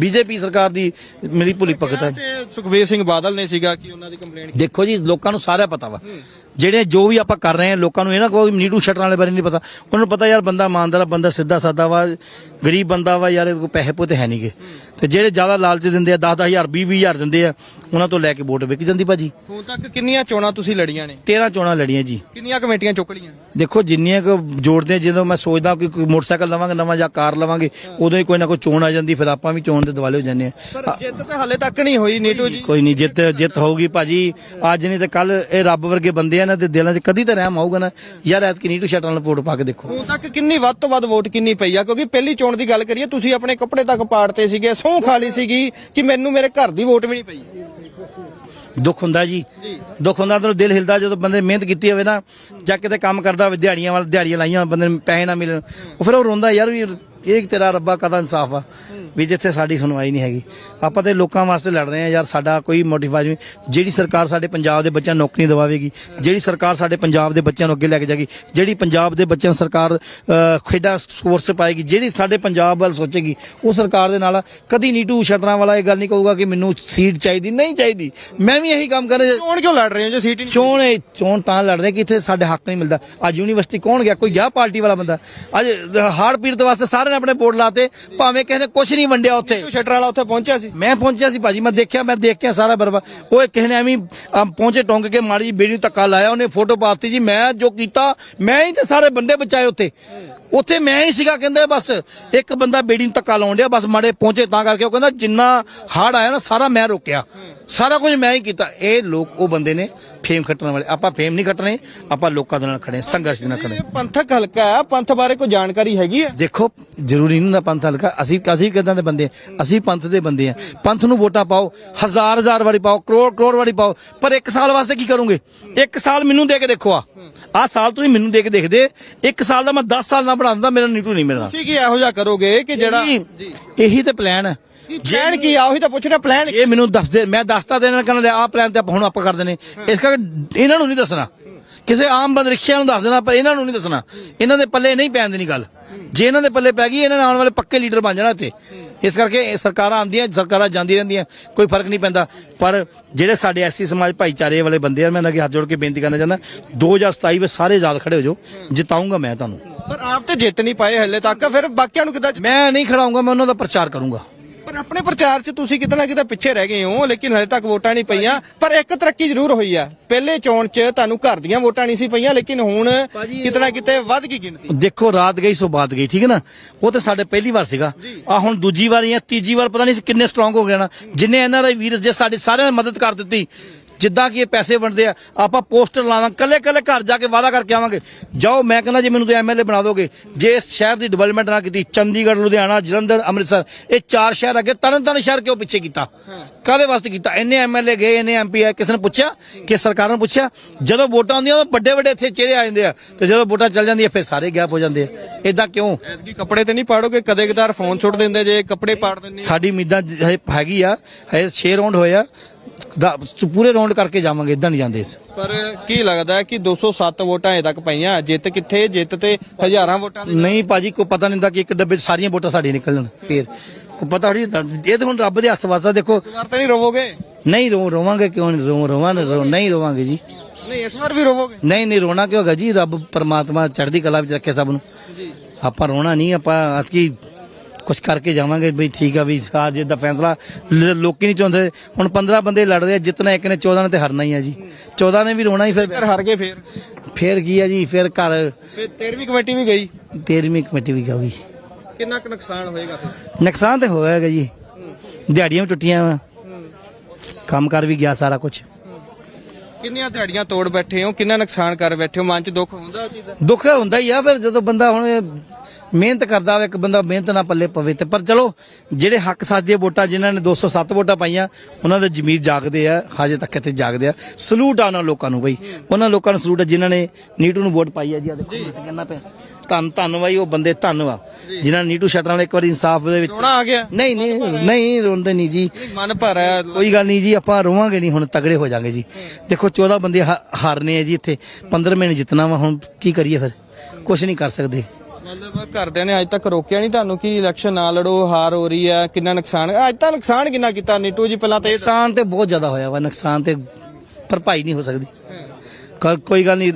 ਬੀਜੇਪੀ ਸਰਕਾਰ ਦੀ ਮੇਰੀ ਭੁਲੀ ਭਗਤ ਹੈ ਸੁਖਬੀਰ ਸਿੰਘ ਬਾਦਲ ਨੇ ਸੀਗਾ ਕਿ ਉਹਨਾਂ ਦੀ ਕੰਪਲੇਂਟ ਦੇਖੋ ਜੀ ਲੋਕਾਂ ਨੂੰ ਸਾਰਾ ਪਤਾ ਵਾ। ਜਿਹੜੇ ਜੋ ਵੀ ਆਪਾਂ ਕਰ ਰਹੇ ਹਾਂ ਲੋਕਾਂ ਨੂੰ ਇਹ ਨਾ ਕੋਈ ਨੀਟੂ ਸ਼ਟਰਾਂ ਵਾਲੇ ਬਾਰੇ ਨਹੀਂ ਪਤਾ। ਉਹਨਾਂ ਨੂੰ ਪਤਾ ਯਾਰ ਬੰਦਾ ਇਮਾਨਦਾਰ ਬੰਦਾ ਸਿੱਧਾ ਸਾਦਾ ਵਾ। ਗਰੀਬ ਬੰਦਾ ਵਾ ਯਾਰ ਇਹਦੇ ਕੋਲ ਪੈਸੇ ਪੋਤੇ ਹੈ ਨਹੀਂਗੇ ਤੇ ਜਿਹੜੇ ਜ਼ਿਆਦਾ ਲਾਲਚ ਦਿੰਦੇ ਆ 10-10000 20-20000 ਦਿੰਦੇ ਆ ਉਹਨਾਂ ਤੋਂ ਲੈ ਕੇ ਵੋਟ ਵਿਕ ਜਾਂਦੀ ਭਾਜੀ। ਹੁਣ ਤੱਕ ਕਿੰਨੀਆਂ ਚੋਣਾਂ ਤੁਸੀਂ ਲੜੀਆਂ ਨੇ? 13 ਚੋਣਾਂ ਲੜੀਆਂ ਜੀ। ਕਿੰਨੀਆਂ ਕਮੇਟੀਆਂ ਚੁੱਕ ਲਈਆਂ? ਦੇਖੋ ਜਿੰਨੀਆਂ ਕੁ ਜੋੜਦੇ ਆ, ਜਦੋਂ ਮੈਂ ਸੋਚਦਾ ਕਿ ਕੋਈ ਮੋਟਰਸਾਈਕਲ ਲਵਾਂਗੇ ਨਵਾਂ ਜਾਂ ਕਾਰ ਲਵਾਂਗੇ ਉਦੋਂ ਹੀ ਕੋਈ ਨਾ ਕੋਈ ਚੋਣ ਆ ਜਾਂਦੀ ਫਿਰ ਆਪਾਂ ਵੀ ਚੋਣ ਦੇ ਦਿਵਾਲੇ ਹੋ ਜਾਂਦੇ ਆ। ਪਰ ਜਿੱਤ ਤਾਂ ਹਾਲੇ ਤੱਕ ਨਹੀਂ ਹੋਈ ਨੀਟੂ ਜੀ। ਕੋਈ ਨਹੀਂ ਜਿੱਤ ਜਿੱਤ ਹੋਊਗੀ ਭਾਜੀ। ਅੱਜ ਨਹੀਂ ਤੇ ਕੱਲ ਇਹ ਰੱਬ ਵਰਗੇ ਬੰਦੇ ਆ ਨਾ ਤੇ ਦਿਲਾਂ 'ਚ ਕਦੀ ਤਾਂ ਰਹਿਮ ਆਊਗਾ ਨਾ। ਯਾਰ ਐਤਕੀ ਨੀਟੂ ਸ਼ਟਰਾਂ ਨਾਲ ਵੋਟ ਪਾ ਕੇ ਦੇਖੋ। ਹੁਣ ਤੱਕ ਕਿੰਨੀ ਵੱਧ ਤੋਂ ਵੱਧ ਵੋਟ ਕਿੰਨੀ ਪਈ ਆ? ਕਿਉਂਕਿ ਪਹਿਲੀ ਚੋਣ ਦੀ ਗੱਲ ਕਰੀਏ, ਤੁਸੀਂ ਆਪਣੇ ਕੱਪੜੇ ਤੱਕ ਪਾੜਤੇ ਸੀਗੇ, ਸਹੁੰ ਖਾ ਲਈ ਸੀਗੀ ਕਿ ਮੈਨੂੰ ਮੇਰੇ ਘਰ ਦੀ ਵੋਟ ਵੀ ਨਹੀਂ ਪਈ? ਦੁੱਖ ਹੁੰਦਾ ਜੀ। ਦੁੱਖ ਹੁੰਦਾ ਤੈਨੂੰ ਦਿਲ ਹਿਲਦਾ ਜਦੋਂ ਬੰਦੇ ਨੇ ਮਿਹਨਤ ਕੀਤੀ ਹੋਵੇ ਨਾ ਜਾਂ ਕਿਤੇ ਕੰਮ ਕਰਦਾ ਹੋਵੇ ਦਿਹਾੜੀਆਂ ਵਾਲ ਦਿਹਾੜੀਆਂ ਲਾਈਆਂ, ਬੰਦੇ ਨੂੰ ਪੈਸੇ ਨਾ ਮਿਲਣ। ਉਹ ਫਿਰ ਉਹ ਰੋਂਦਾ, ਯਾਰ ਵੀ ਇਹ ਤੇਰਾ ਰੱਬਾ ਕਦਾ ਇਨਸਾਫ ਆ? ਵੀ ਜਿੱਥੇ ਸਾਡੀ ਸੁਣਵਾਈ ਨਹੀਂ ਹੈਗੀ। ਆਪਾਂ ਤੇ ਲੋਕਾਂ ਵਾਸਤੇ ਲੜ ਰਹੇ ਆ ਯਾਰ ਸਾਡਾ ਕੋਈ ਨਹੀਂ ਜਿਹੜੀ ਸਰਕਾਰ ਸਾਡੇ ਪੰਜਾਬ ਦੇ ਬੱਚਿਆਂ ਨੂੰ ਨੌਕਰੀ ਦਿਵਾਵੇਗੀ ਜਿਹੜੀ ਸਰਕਾਰ ਸਾਡੇ ਪੰਜਾਬ ਦੇ ਬੱਚਿਆਂ ਨੂੰ ਅੱਗੇ ਲੈ ਕੇ ਜਾਏਗੀ ਜਿਹੜੀ ਪੰਜਾਬ ਦੇ ਬੱਚਿਆਂ ਨੂੰ ਸਰਕਾਰ ਅਹ, ਖੇਡਾਂ ਸਪੋਰਟਸ ਪਾਏਗੀ ਜਿਹੜੀ ਸਾਡੇ ਪੰਜਾਬ ਵੱਲ ਸੋਚੇਗੀ ਉਹ ਸਰਕਾਰ ਦੇ ਨਾਲ। ਕਦੀ ਨੀਟੂ ਸ਼ਟਰਾਂ ਵਾਲਾ ਇਹ ਗੱਲ ਨਹੀਂ ਕਹੂਗਾ ਕਿ ਮੈਨੂੰ ਸੀਟ ਚਾਹੀਦੀ ਨਹੀਂ ਚਾਹੀਦੀ। ਮੈਂ ਵੀ ਇਹੀ ਕੰਮ ਕਰ ਰਿਹਾ। ਚੋਣ ਕਿਉਂ ਲੜ ਰਹੇ ਹੋ ਜੇ ਸੀਟ ਹੀ ਨਹੀਂ ਚੋਣ ਇਹ ਚੋਣ ਤਾਂ ਲੜ ਰਹੇ ਕਿ ਇੱਥੇ ਸਾਡੇ ਹੱਕ ਨਹੀਂ ਮਿਲਦਾ। ਅੱਜ ਯੂਨੀਵਰਸਿਟੀ ਕੌਣ ਗਿਆ? ਕੋਈ ਗਿਆ ਪਾਰਟੀ ਵਾਲਾ ਬੰਦਾ। ਅੱਜ ਹਾਰਡ ਪੀੜਤ ਵਾਸਤੇ ਸਾਰਿਆਂ ਨੇ ਆਪਣੇ ਬੋਰਡ ਲਾਤੇ ਭਾਵੇਂ ਕਿਸੇ ਨੇ ਕੁਝ ਨਹੀਂ ਵੰਡਿਆ ਉੱਥੇ। ਸ਼ਟਰ ਵਾਲਾ ਉੱਥੇ ਪਹੁੰਚਿਆ ਸੀ? ਮੈਂ ਪਹੁੰਚਿਆ ਸੀ ਭਾਜੀ ਮੈਂ ਦੇਖਿਆ ਮੈਂ ਦੇਖ ਕੇ ਸਾਰਾ ਬਰਬਾ ਉਹ ਕਿਸੇ ਨੇ ਐਵੇਂ ਪਹੁੰਚੇ ਟੋਂਕ ਕੇ ਮਾੜੀ ਬੇੜੀ ਨੂੰ ਧੱਕਾ ਲਾਇਆ ਉਹਨੇ ਫੋਟੋ ਪਾਤੀ ਜੀ ਮੈਂ ਜੋ ਕੀਤਾ ਮੈਂ ਹੀ ਤੇ ਸਾਰੇ ਬੰਦੇ ਬਚਾਏ ਉੱਥੇ। ਉੱਥੇ ਮੈਂ ਹੀ ਸੀਗਾ ਕਹਿੰਦੇ ਬਸ ਇੱਕ ਬੰਦਾ ਬੇੜੀ ਨੂੰ ਧੱਕਾ ਲਾਉਣ ਡਿਆ ਬਸ ਮਾੜੇ ਪਹੁੰਚੇ ਤਾਂ ਕਰਕੇ ਉਹ ਕਹਿੰਦਾ ਜਿੰਨਾ ਹੜ ਆਇਆ ਨਾ ਸਾਰਾ ਮੈਂ ਰੋਕਿਆ। ਸਾਰਾ ਕੁਝ ਮੈਂ ਹੀ ਕੀਤਾ। ਇਹ ਲੋਕ ਉਹ ਬੰਦੇ ਨੇ ਫੇਮ ਖੱਟਣ ਵਾਲੇ। ਆਪਾਂ ਫੇਮ ਨਹੀਂ ਖੱਟਣੇ ਆਪਾਂ ਲੋਕਾਂ ਦੇ ਨਾਲ ਖੜੇ ਸੰਘਰਸ਼ ਦੇ ਨਾਲ ਖੜੇ। ਇਹ ਪੰਥਕ ਹਲਕਾ ਹੈ ਪੰਥ ਬਾਰੇ ਕੋਈ ਜਾਣਕਾਰੀ ਹੈਗੀ ਹੈ? ਦੇਖੋ ਜ਼ਰੂਰੀ ਨਹੀਂ ਹੁੰਦਾ ਪੰਥ ਹਲਕਾ। ਅਸੀਂ ਅਸੀਂ ਕਿਦਾਂ ਦੇ ਬੰਦੇ ਹਾਂ? ਅਸੀਂ ਪੰਥ ਦੇ ਬੰਦੇ ਆ ਪੰਥ ਨੂੰ ਵੋਟਾਂ ਪਾਓ ਹਜ਼ਾਰ ਹਜ਼ਾਰ ਵਾਰੀ ਪਾਓ ਕਰੋੜ ਕਰੋੜ ਵਾਰੀ ਪਾਓ। ਪਰ ਇੱਕ ਸਾਲ ਵਾਸਤੇ ਕੀ ਕਰੋਗੇ? ਇੱਕ ਸਾਲ ਮੈਨੂੰ ਦੇ ਕੇ ਦੇਖੋ ਆ। ਆਹ ਸਾਲ ਤੁਸੀਂ ਮੈਨੂੰ ਦੇ ਕੇ ਦੇਖਦੇ। ਇੱਕ ਸਾਲ ਦਾ ਮੈਂ 10 ਸਾਲ ਨਾਲ ਬਣਾ ਦਿੰਦਾ ਮੇਰਾ ਨੀਟੂ ਨਹੀਂ ਮਿਲਣਾ। ਤੁਸੀਂ ਕੀ ਇਹੋ ਜਿਹਾ ਕਰੋਗੇ ਕਿ ਜਿਹੜਾ ਇਹੀ ਤੇ ਪਲਾਨ ਹੈ। ਪਲਾਨ ਕੀ ਆ? ਉਹੀ ਤਾਂ ਪੁੱਛ ਰਿਹਾ ਪਲਾਨ ਇਹ ਮੈਨੂੰ ਦੱਸ ਦੇ ਮੈਂ ਦੱਸਤਾ ਦੇਣਾ ਕਹਿੰਦਾ ਆ ਪਲਾਨ ਤੇ ਆਪਾਂ ਹੁਣ ਆਪਾਂ ਕਰ ਦੇਣੇ ਇਸ ਕਰਕੇ ਇਹਨਾਂ ਨੂੰ ਨਹੀਂ ਦੱਸਣਾ। ਕਿਸੇ ਆਮ ਬੰਦ ਰਿਕਸ਼ਿਆਂ ਨੂੰ ਦੱਸ ਦੇਣਾ ਪਰ ਇਹਨਾਂ ਨੂੰ ਨਹੀਂ ਦੱਸਣਾ। ਇਹਨਾਂ ਦੇ ਪੱਲੇ ਨਹੀਂ ਪੈਣ ਦੇਣੀ ਗੱਲ। ਜੇ ਇਹਨਾਂ ਦੇ ਪੱਲੇ ਪੈ ਗਈ ਇਹਨਾਂ ਨੇ ਆਉਣ ਵਾਲੇ ਪੱਕੇ ਲੀਡਰ ਬਣ ਜਾਣਾ ਇੱਥੇ। ਇਸ ਕਰਕੇ ਸਰਕਾਰਾਂ ਆਉਂਦੀਆਂ ਸਰਕਾਰਾਂ ਜਾਂਦੀਆਂ ਰਹਿੰਦੀਆਂ ਕੋਈ ਫ਼ਰਕ ਨਹੀਂ ਪੈਂਦਾ। ਪਰ ਜਿਹੜੇ ਸਾਡੇ ਐਸੀ ਸਮਾਜ ਭਾਈਚਾਰੇ ਵਾਲੇ ਬੰਦੇ ਆ ਮੈਂ ਇਹਨਾਂ ਅੱਗੇ ਹੱਥ ਜੋੜ ਕੇ ਬੇਨਤੀ ਕਰਨਾ ਚਾਹੁੰਦਾ 2027 ਵਿੱਚ ਸਾਰੇ ਆਜ਼ਾਦ ਖੜੇ ਹੋ ਜਾਓ ਜਿਤਾਉਂਗਾ ਮੈਂ ਤੁਹਾਨੂੰ। ਪਰ ਆਪ ਤੇ ਜਿੱਤ ਨਹੀਂ ਪਾਏ ਹਲੇ ਤੱਕ ਫਿਰ ਬਾਕੀਆਂ ਨੂੰ ਕਿੱਦਾਂ ਮੈਂ ਨਹੀਂ ਖੜਾਉਂਗਾ ਮੈਂ ਉਹਨਾਂ ਦਾ ਪ੍ਰਚਾਰ ਕਰੂੰਗਾ। ਪਰ ਆਪਣੇ ਪ੍ਰਚਾਰ 'ਚ ਤੁਸੀਂ ਕਿਤੇ ਨਾ ਕਿਤੇ ਪਿੱਛੇ ਰਹਿ ਗਏ ਹੋ ਲੇਕਿਨ ਹਲੇ ਤੱਕ ਵੋਟਾਂ ਨਹੀਂ ਪਈਆਂ। ਪਰ ਇੱਕ ਤਰੱਕੀ ਜ਼ਰੂਰ ਹੋਈ ਆ। ਪਹਿਲੇ ਚੋਣ 'ਚ ਤੁਹਾਨੂੰ ਘਰ ਦੀਆਂ ਵੋਟਾਂ ਨਹੀਂ ਸੀ ਪਈਆਂ ਲੇਕਿਨ ਹੁਣ ਕਿਤੇ ਨਾ ਕਿਤੇ ਵੱਧ ਗਈ ਗਿਣਤੀ। ਦੇਖੋ ਰਾਤ ਗਈ ਸੋ ਬਾਤ ਗਈ ਠੀਕ ਹੈ ਨਾ? ਉਹ ਤੇ ਸਾਡੇ ਪਹਿਲੀ ਵਾਰ ਸੀਗਾ। ਆ ਹੁਣ ਦੂਜੀ ਵਾਰ ਜਾਂ ਤੀਜੀ ਵਾਰ ਪਤਾ ਨਹੀਂ ਕਿੰਨੇ ਸਟਰੋਂਗ ਹੋ ਗਏ ਨਾ। ਜਿੰਨੇ ਐਨਆਰਆਈ ਵੀਰ ਜੇ ਸਾਡੇ ਸਾਰਿਆਂ ਨੇ ਮਦਦ ਕਰ ਦਿੱਤੀ। ਜਿੱਦਾਂ ਕਿ ਇਹ ਪੈਸੇ ਵੰਡਦੇ ਆ ਆਪਾਂ ਪੋਸਟਰ ਲਾਵਾਂ ਕੱਲੇ ਕੱਲੇ ਘਰ ਜਾ ਕੇ ਵਾਅਦਾ ਕਰਕੇ ਆਵਾਂਗੇ। ਜਾਓ ਮੈਂ ਕਹਿੰਦਾ ਜੇ ਮੈਨੂੰ ਤੁਸੀਂ ਐਮਐਲਏ ਬਣਾ ਦੋਗੇ। ਜੇ ਇਸ ਸ਼ਹਿਰ ਦੀ ਡਿਵੈਲਪਮੈਂਟ ਨਾ ਕੀਤੀ ਚੰਡੀਗੜ੍ਹ ਲੁਧਿਆਣਾ ਜਲੰਧਰ ਅੰਮ੍ਰਿਤਸਰ ਇਹ ਚਾਰ ਸ਼ਹਿਰ ਅੱਗੇ ਤਰਨਤਾਰਨ ਸ਼ਹਿਰ ਕਿਉਂ ਪਿੱਛੇ ਕੀਤਾ? ਕਾਦੇ ਵਾਸਤੇ ਕੀਤਾ? ਇੰਨੇ ਐਮਐਲਏ ਗਏ ਇੰਨੇ ਐਮਪੀ ਆ ਕਿਸੇ ਨੇ ਪੁੱਛਿਆ? ਕਿ ਸਰਕਾਰ ਨੂੰ ਪੁੱਛਿਆ? ਜਦੋਂ ਵੋਟਾਂ ਆਉਂਦੀਆਂ ਤਾਂ ਵੱਡੇ ਵੱਡੇ ਇੱਥੇ ਚਿਹਰੇ ਆ ਜਾਂਦੇ ਆ। ਤੇ ਜਦੋਂ ਵੋਟਾਂ ਚੱਲ ਜਾਂਦੀਆਂ ਫਿਰ ਸਾਰੇ ਗੈਪ ਹੋ ਜਾਂਦੇ ਆ। ਇਦਾਂ ਕਿਉਂ? ਐਤਕੀ ਕੱਪੜੇ ਤੇ ਨਹੀਂ ਪਾੜੋਗੇ? ਕਦੇ ਕਦਾਰ ਫੋਨ ਛੁੱਟ ਦਿੰਦੇ ਜੇ ਕੱਪੜੇ ਪਾੜ ਦਿੰਦੇ ਸਾਡੀ ਉਮੀਦਾਂ ਹਜੇ ਹੈਗੀ ਆ ਹਜੇ 6 ਰਾਉਂਡ ਹੋਇਆ ਪੂਰੇ ਰੌਂਡ ਕਰਕੇ ਜਾਵਾਂਗੇ ਇਦਾਂ ਨਹੀਂ ਜਾਂਦੇ ਪਰ ਕੀ ਲੱਗਦਾ ਕਿ 207 ਵੋਟਾਂ ਅਜੇ ਤੱਕ ਪਈਆਂ ਜਿੱਤ ਕਿੱਥੇ ਜਿੱਤ ਤੇ ਹਜ਼ਾਰਾਂ ਵੋਟਾਂ ਨਹੀਂ ਭਾਜੀ ਕੋਈ ਪਤਾ ਨਹੀਂ ਹੁੰਦਾ ਕਿ ਇੱਕ ਡੱਬੇ ਸਾਰੀਆਂ ਵੋਟਾਂ ਸਾਡੀਆਂ ਨਿਕਲਣ ਫੇਰ। ਕੋਈ ਪਤਾ ਨਹੀਂ ਇਹ ਤਾਂ ਹੁਣ ਰੱਬ ਦੇ ਹੱਥ ਦੇਖੋ। ਇਸ ਵਾਰ ਨਹੀਂ ਰੋਵੋਗੇ? ਨਹੀਂ ਰੋ ਰੋਵਾਂਗੇ ਕਿਉਂ ਨਹੀਂ ਰੋ ਰੋਵਾਂਗੇ ਰੋ- ਨਹੀਂ ਰੋਵਾਂਗੇ ਜੀ। ਨਹੀਂ ਇਸ ਵਾਰ ਵੀ ਰੋਵੋਗੇ? ਨਹੀਂ ਨਹੀਂ ਰੋਣਾ ਕਿਉਂ ਜੀ? ਰੱਬ ਪਰਮਾਤਮਾ ਚੜ੍ਹਦੀ ਕਲਾ ਵਿੱਚ ਰੱਖੇ ਸਭ ਨੂੰ। ਆਪਾਂ ਰੋਣਾ ਨਹੀਂ ਆਪਾਂ ਅਸਕੀ ਕੁਝ ਕਰਕੇ ਜਾਵਾਂਗੇ ਵੀ ਠੀਕ ਆ ਵੀ ਅੱਜ ਦਾ ਫੈਸਲਾ ਲ- ਲੋਕੀ ਨਹੀਂ ਚਾਹੁੰਦੇ। ਹੁਣ 15 ਬੰਦੇ ਲੜ ਰਹੇ ਆ ਜਿੱਤਣਾ ਇੱਕ ਨੇ 14 ਨੇ ਤੇ ਹਰਨਾ ਹੀ ਆ ਜੀ। 14 ਨੇ ਵੀ ਰੋਣਾ ਹੀ ਘਰ ਫਿਰ ਹਾਰ ਗਏ ਫੇਰ। ਫੇਰ ਕੀ ਆ ਜੀ ਫੇਰ ਘਰ ਫਿਰ 13ਵੀਂ ਕਮੇਟੀ ਵੀ ਗਈ। 13ਵੀਂ ਕਮੇਟੀ ਵੀ ਗਈ। ਕਿੰਨਾ ਕੁ ਨੁਕਸਾਨ ਹੋਏਗਾ ਫਿਰ? ਨੁਕਸਾਨ ਤੇ ਹੋਇਆਗਾ ਜੀ। ਦਿਹਾੜੀਆਂ ਵੀ ਟੁੱਟੀਆਂ ਵਾ। ਕੰਮ ਕਰ ਵੀ ਗਿਆ ਸਾਰਾ ਕੁਝ ਕਿੰਨੀਆਂ ਦਿਹਾੜੀਆਂ ਤੋੜ ਬੈਠੇ ਹੋ? ਕਿੰਨਾ ਨੁਕਸਾਨ ਕਰ ਬੈਠੇ ਹੋ? ਮਨ 'ਚ ਦੁੱਖ ਹੁੰਦਾ ਉਹ ਚੀਜ਼ ਦਾ? ਦੁੱਖ ਹੁੰਦਾ ਹੀ ਆ ਫਿਰ ਜਦੋਂ ਬੰਦਾ ਹੁਣ ਮਿਹਨਤ ਕਰਦਾ ਹੋਵੇ ਇੱਕ ਬੰਦਾ ਮਿਹਨਤ ਨਾ ਪੱਲੇ ਪਵੇ ਤੇ ਪਰ ਚਲੋ ਜਿਹੜੇ ਹੱਕ ਸਾਜੇ ਵੋਟਾਂ ਜਿਨ੍ਹਾਂ ਨੇ 207 ਵੋਟਾਂ ਪਾਈਆਂ ਉਹਨਾਂ ਦੇ ਜ਼ਮੀਰ ਜਾਗਦੇ ਆ ਹਜੇ ਤੱਕ ਇੱਥੇ ਜਾਗਦੇ ਆ। ਸਲੂਟ ਆ ਉਹਨਾਂ ਲੋਕਾਂ ਨੂੰ ਬਈ। ਉਹਨਾਂ ਲੋਕਾਂ ਨੂੰ ਸਲੂਟ ਆ ਜਿਨ੍ਹਾਂ ਨੇ ਨੀਟੂ ਨੂੰ ਵੋਟ ਪਾਈ ਆ ਜੀ ਆ ਦੇਖੋ ਮੈਂ ਕਹਿੰਦਾ ਪਿਆ ਧੰਨ ਧੰਨ ਬਾਈ ਉਹ ਬੰਦੇ ਧੰਨ ਵਾ। ਜਿਨ੍ਹਾਂ ਨੇ ਨੀਟੂ ਸ਼ਟਰਾਂ ਵਾਲੇ ਇੱਕ ਵਾਰੀ ਇਨਸਾਫ ਦੇ ਵਿੱਚ ਰੋਣਾ ਆ ਗਿਆ। ਨਹੀਂ ਨਹੀਂ ਨਹੀਂ ਰੋਂਦੇ ਨਹੀਂ ਜੀ। ਮਨ ਭਰ ਆਇਆ ਕੋਈ ਗੱਲ ਨਹੀਂ ਜੀ ਆਪਾਂ ਰੋਵਾਂਗੇ ਨਹੀਂ ਹੁਣ ਤਗੜੇ ਹੋ ਜਾਾਂਗੇ ਜੀ। ਦੇਖੋ 14 ਬੰਦੇ ਹਾ- ਹਾਰਨੇ ਆ ਜੀ ਇੱਥੇ। 15 ਮਹੀਨੇ ਜਿੱਤਣਾ ਵਾ ਹੁਣ ਕੀ ਕਰੀਏ ਫਿਰ? ਕੁਝ ਨਹੀਂ ਕਰ ਸਕਦੇ। ਮਤਲਬ ਘਰਦਿਆਂ ਨੇ ਅੱਜ ਤੱਕ ਰੋਕਿਆ ਨਹੀਂ ਤੁਹਾਨੂੰ ਕਿ ਇਲੈਕਸ਼ਨ ਨਾ ਲੜੋ ਹਾਰ ਹੋ ਰਹੀ ਹੈ ਕਿੰਨਾ ਨੁਕਸਾਨ ਅੱਜ ਤਾਂ ਨੁਕਸਾਨ ਕਿੰਨਾ ਕੀਤਾ ਨੀਟੂ ਜੀ ਪਹਿਲਾਂ ਤਾਂ? ਇਹ ਨੁਕਸਾਨ ਤੇ ਬਹੁਤ ਜ਼ਿਆਦਾ ਹੋਇਆ ਵਾ ਨੁਕਸਾਨ ਤੇ ਭਰਪਾਈ ਨਹੀਂ ਹੋ ਸਕਦੀ। ਕ- ਕੋਈ ਗੱਲ ਨਹੀਂ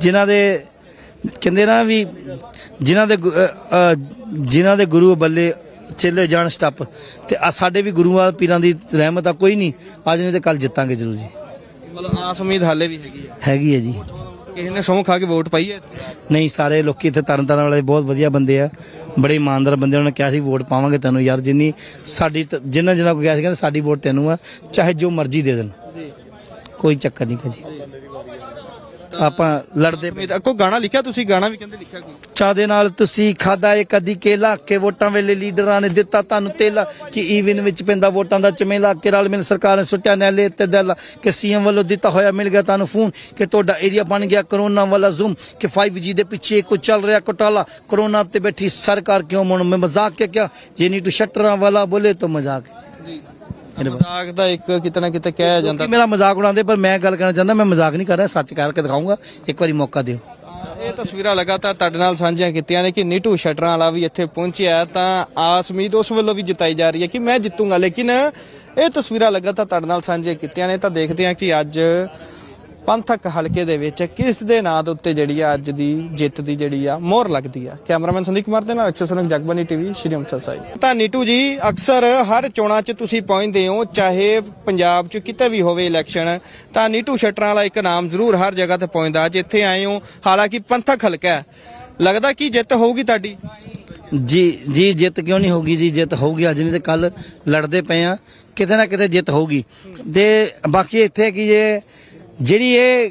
ਜਿਨ੍ਹਾਂ ਦੇ ਕਹਿੰਦੇ ਨਾ ਵੀ ਜਿਨ੍ਹਾਂ ਦੇ ਗੁ- ਅ, ਅ, ਜਿਨ੍ਹਾਂ ਦੇ ਗੁਰੂ ਬੱਲੇ ਚੱਲੇ ਜਾਣ ਸਟੱਪ ਤੇ ਆ ਸਾਡੇ ਵੀ ਗੁਰੂਆਂ ਪੀਰਾਂ ਦੀ ਰਹਿਮਤ ਆ ਕੋਈ ਨਹੀਂ ਅੱਜ ਨਹੀਂ ਤੇ ਕੱਲ ਜਿੱਤਾਂਗੇ ਜ਼ਰੂਰ ਜੀ। ਮਤਲਬ ਆਸ ਉਮੀਦ ਹਾਲੇ ਵੀ ਹੈਗੀ ਹੈ ਹੈਗੀ ਹੈ ਜੀ। ਕਿਸੇ ਨੇ ਸਹੁੰ ਖਾ ਕੇ ਵੋਟ ਪਾਈ ਹੈ? ਨਹੀਂ ਸਾਰੇ ਲੋਕੀ ਇੱਥੇ ਤਰਨ ਤਾਰਨ ਵਾਲੇ ਬਹੁਤ ਵਧੀਆ ਬੰਦੇ ਆ। ਬੜੇ ਇਮਾਨਦਾਰ ਬੰਦੇ ਉਹਨਾਂ ਨੇ ਕਿਹਾ ਸੀ ਵੋਟ ਪਾਵਾਂਗੇ ਤੈਨੂੰ। ਯਾਰ ਜਿੰਨੀ ਸਾਡੀ ਤ- ਜਿੰਨਾ ਜਿੰਨਾ ਕੋਈ ਕਿਹਾ ਸੀ ਕਹਿੰਦੇ ਸਾਡੀ ਵੋਟ ਤੈਨੂੰ ਆ। ਚਾਹੇ ਜੋ ਮਰਜ਼ੀ ਦੇ ਦੇਣ। ਕੋਈ ਚੱਕਰ ਨਹੀਂ ਜੀ ਆਪਾਂ ਲੜਦੇ ਪਏ ਕੋਈ ਗਾਣਾ ਲਿਖਿਆ ਤੁਸੀਂ ਗਾਣਾ ਵੀ ਕਹਿੰਦੇ ਲਿਖਿਆ ਕੋਈ? ਚਾਹ ਦੇ ਨਾਲ ਤੁਸੀਂ ਖਾਦਾ ਏ ਕਦੀ ਕੇਲਾ ਕੇ ਵੋਟਾਂ ਵੇਲੇ ਲੀਡਰਾਂ ਨੇ ਦਿੱਤਾ ਤੁਹਾਨੂੰ ਤੇਲਾ ਕਿ ਈਵਨ ਵਿੱਚ ਪੈਂਦਾ ਵੋਟਾਂ ਦਾ ਚਮੇਲਾ ਕੇ ਰਲ ਮਿਲ ਸਰਕਾਰ ਨੇ ਸੁੱਟਿਆ ਨੈਲੇ ਤੇ ਦਲ ਕਿ ਸੀਐਮ ਵੱਲੋਂ ਦਿੱਤਾ ਹੋਇਆ ਮਿਲ ਗਿਆ ਤੁਹਾਨੂੰ ਫੋਨ ਕਿ ਤੁਹਾਡਾ ਏਰੀਆ ਬਣ ਗਿਆ ਕਰੋਨਾ ਵਾਲਾ ਜ਼ੂਮ ਕਿ 5G ਦੇ ਪਿੱਛੇ ਕੋ ਚੱਲ ਰਿਹਾ ਘੁਟਾਲਾ ਕਰੋਨਾ ਤੇ ਬੈਠੀ ਸਰਕਾਰ ਕਿਉਂ ਮਨ ਮੈਂ ਮਜ਼ਾਕ ਕਿਆ ਕਿਆ? ਜੇ ਨੀ ਟੂ ਸ਼ਟਰਾਂ ਵਾਲਾ ਬੋਲੇ ਤਾਂ ਮਜ਼ਾਕ। ਹੈ। ਮਜ਼ਾਕ ਦਾ ਇੱਕ ਕਿਤੇ ਨਾ ਕਿਤੇ ਕਿਹਾ ਜਾਂਦਾ। ਮੇਰਾ ਮਜ਼ਾਕ ਉਡਾਉਂਦੇ ਪਰ ਮੈਂ ਗੱਲ ਕਰਨਾ ਚਾਹੁੰਦਾ ਮੈਂ ਮਜ਼ਾਕ ਨਹੀਂ ਕਰ ਰਿਹਾ ਸੱਚ ਕਰਕੇ ਦਿਖਾਊਂਗਾ। ਇੱਕ ਵਾਰੀ ਮੌਕਾ ਦਿਓ। ਇਹ ਤਸਵੀਰਾਂ ਲਗਾਤਾਰ ਤੁਹਾਡੇ ਨਾਲ ਸਾਂਝੀਆਂ ਕੀਤੀਆਂ ਨੇ ਕਿ ਨੀਟੂ ਸ਼ਟਰਾਂ ਵਾਲਾ ਵੀ ਇੱਥੇ ਪਹੁੰਚਿਆ ਤਾਂ ਆਸ ਉਮੀਦ ਉਸ ਵੱਲੋਂ ਵੀ ਜਿਤਾਈ ਜਾ ਰਹੀ ਹੈ ਕਿ ਮੈਂ ਜਿੱਤੂੰਗਾ ਲੇਕਿਨ ਇਹ ਤਸਵੀਰਾਂ ਲਗਾਤਾਰ ਤੁਹਾਡੇ ਨਾਲ ਸਾਂਝੀਆਂ ਕੀਤੀਆਂ ਨੇ। ਤਾਂ ਦੇਖਦੇ ਹਾਂ ਕਿ ਅੱਜ ਪੰਥਕ ਹਲਕੇ ਦੇ ਵਿੱਚ ਕਿਸ ਦੇ ਨਾਂ ਦੇ ਉੱਤੇ ਜਿਹੜੀ ਆ ਅੱਜ ਦੀ ਜਿੱਤ ਦੀ ਜਿਹੜੀ ਆ ਮੋਹਰ ਲੱਗਦੀ ਆ? ਕੈਮਰਾਮੈਨ ਸੰਦੀਪ ਕੁਮਾਰ ਦੇ ਨਾਲ ਅਕਸ਼ਰ ਸੁਨਕ ਜਗਬਾਨੀ ਟੀਵੀ, ਸ਼੍ਰੀ ਅੰਮ੍ਰਿਤਸਰ ਸਾਹਿਬ। ਤਾਂ ਨੀਟੂ ਜੀ, ਅਕਸਰ ਹਰ ਚੋਣਾਂ 'ਚ ਤੁਸੀਂ ਪਹੁੰਚਦੇ ਹੋ, ਚਾਹੇ ਪੰਜਾਬ 'ਚ ਕਿਤੇ ਵੀ ਹੋਵੇ ਇਲੈਕਸ਼ਨ, ਤਾਂ ਨੀਟੂ ਸ਼ਟਰਾਂ ਵਾਲਾ ਇੱਕ ਨਾਮ ਜ਼ਰੂਰ ਹਰ ਜਗ੍ਹਾ ਤੇ ਪਹੁੰਚਦਾ, ਜਿੱਥੇ ਆਏ ਹੋ, ਹਾਲਾਂਕਿ ਪੰਥਕ ਹਲਕਾ ਲੱਗਦਾ ਕਿ ਜਿੱਤ ਹੋਊਗੀ ਤੁਹਾਡੀ? ਜੀ ਜੀ, ਜਿੱਤ ਕਿਉਂ ਨਹੀਂ ਹੋਗੀ ਜੀ? ਜਿੱਤ ਹੋਊਗੀ ਅੱਜ ਨਹੀਂ ਤੇ ਕੱਲ ਲੜਦੇ ਪਏ ਆ। ਕਿਤੇ ਨਾ ਕਿਤੇ ਜਿੱਤ ਹੋਊਗੀ। ਤੇ ਬਾਕੀ ਇੱਥੇ ਕੀ ਜੇ ਜਿਹੜੀ ਇਹ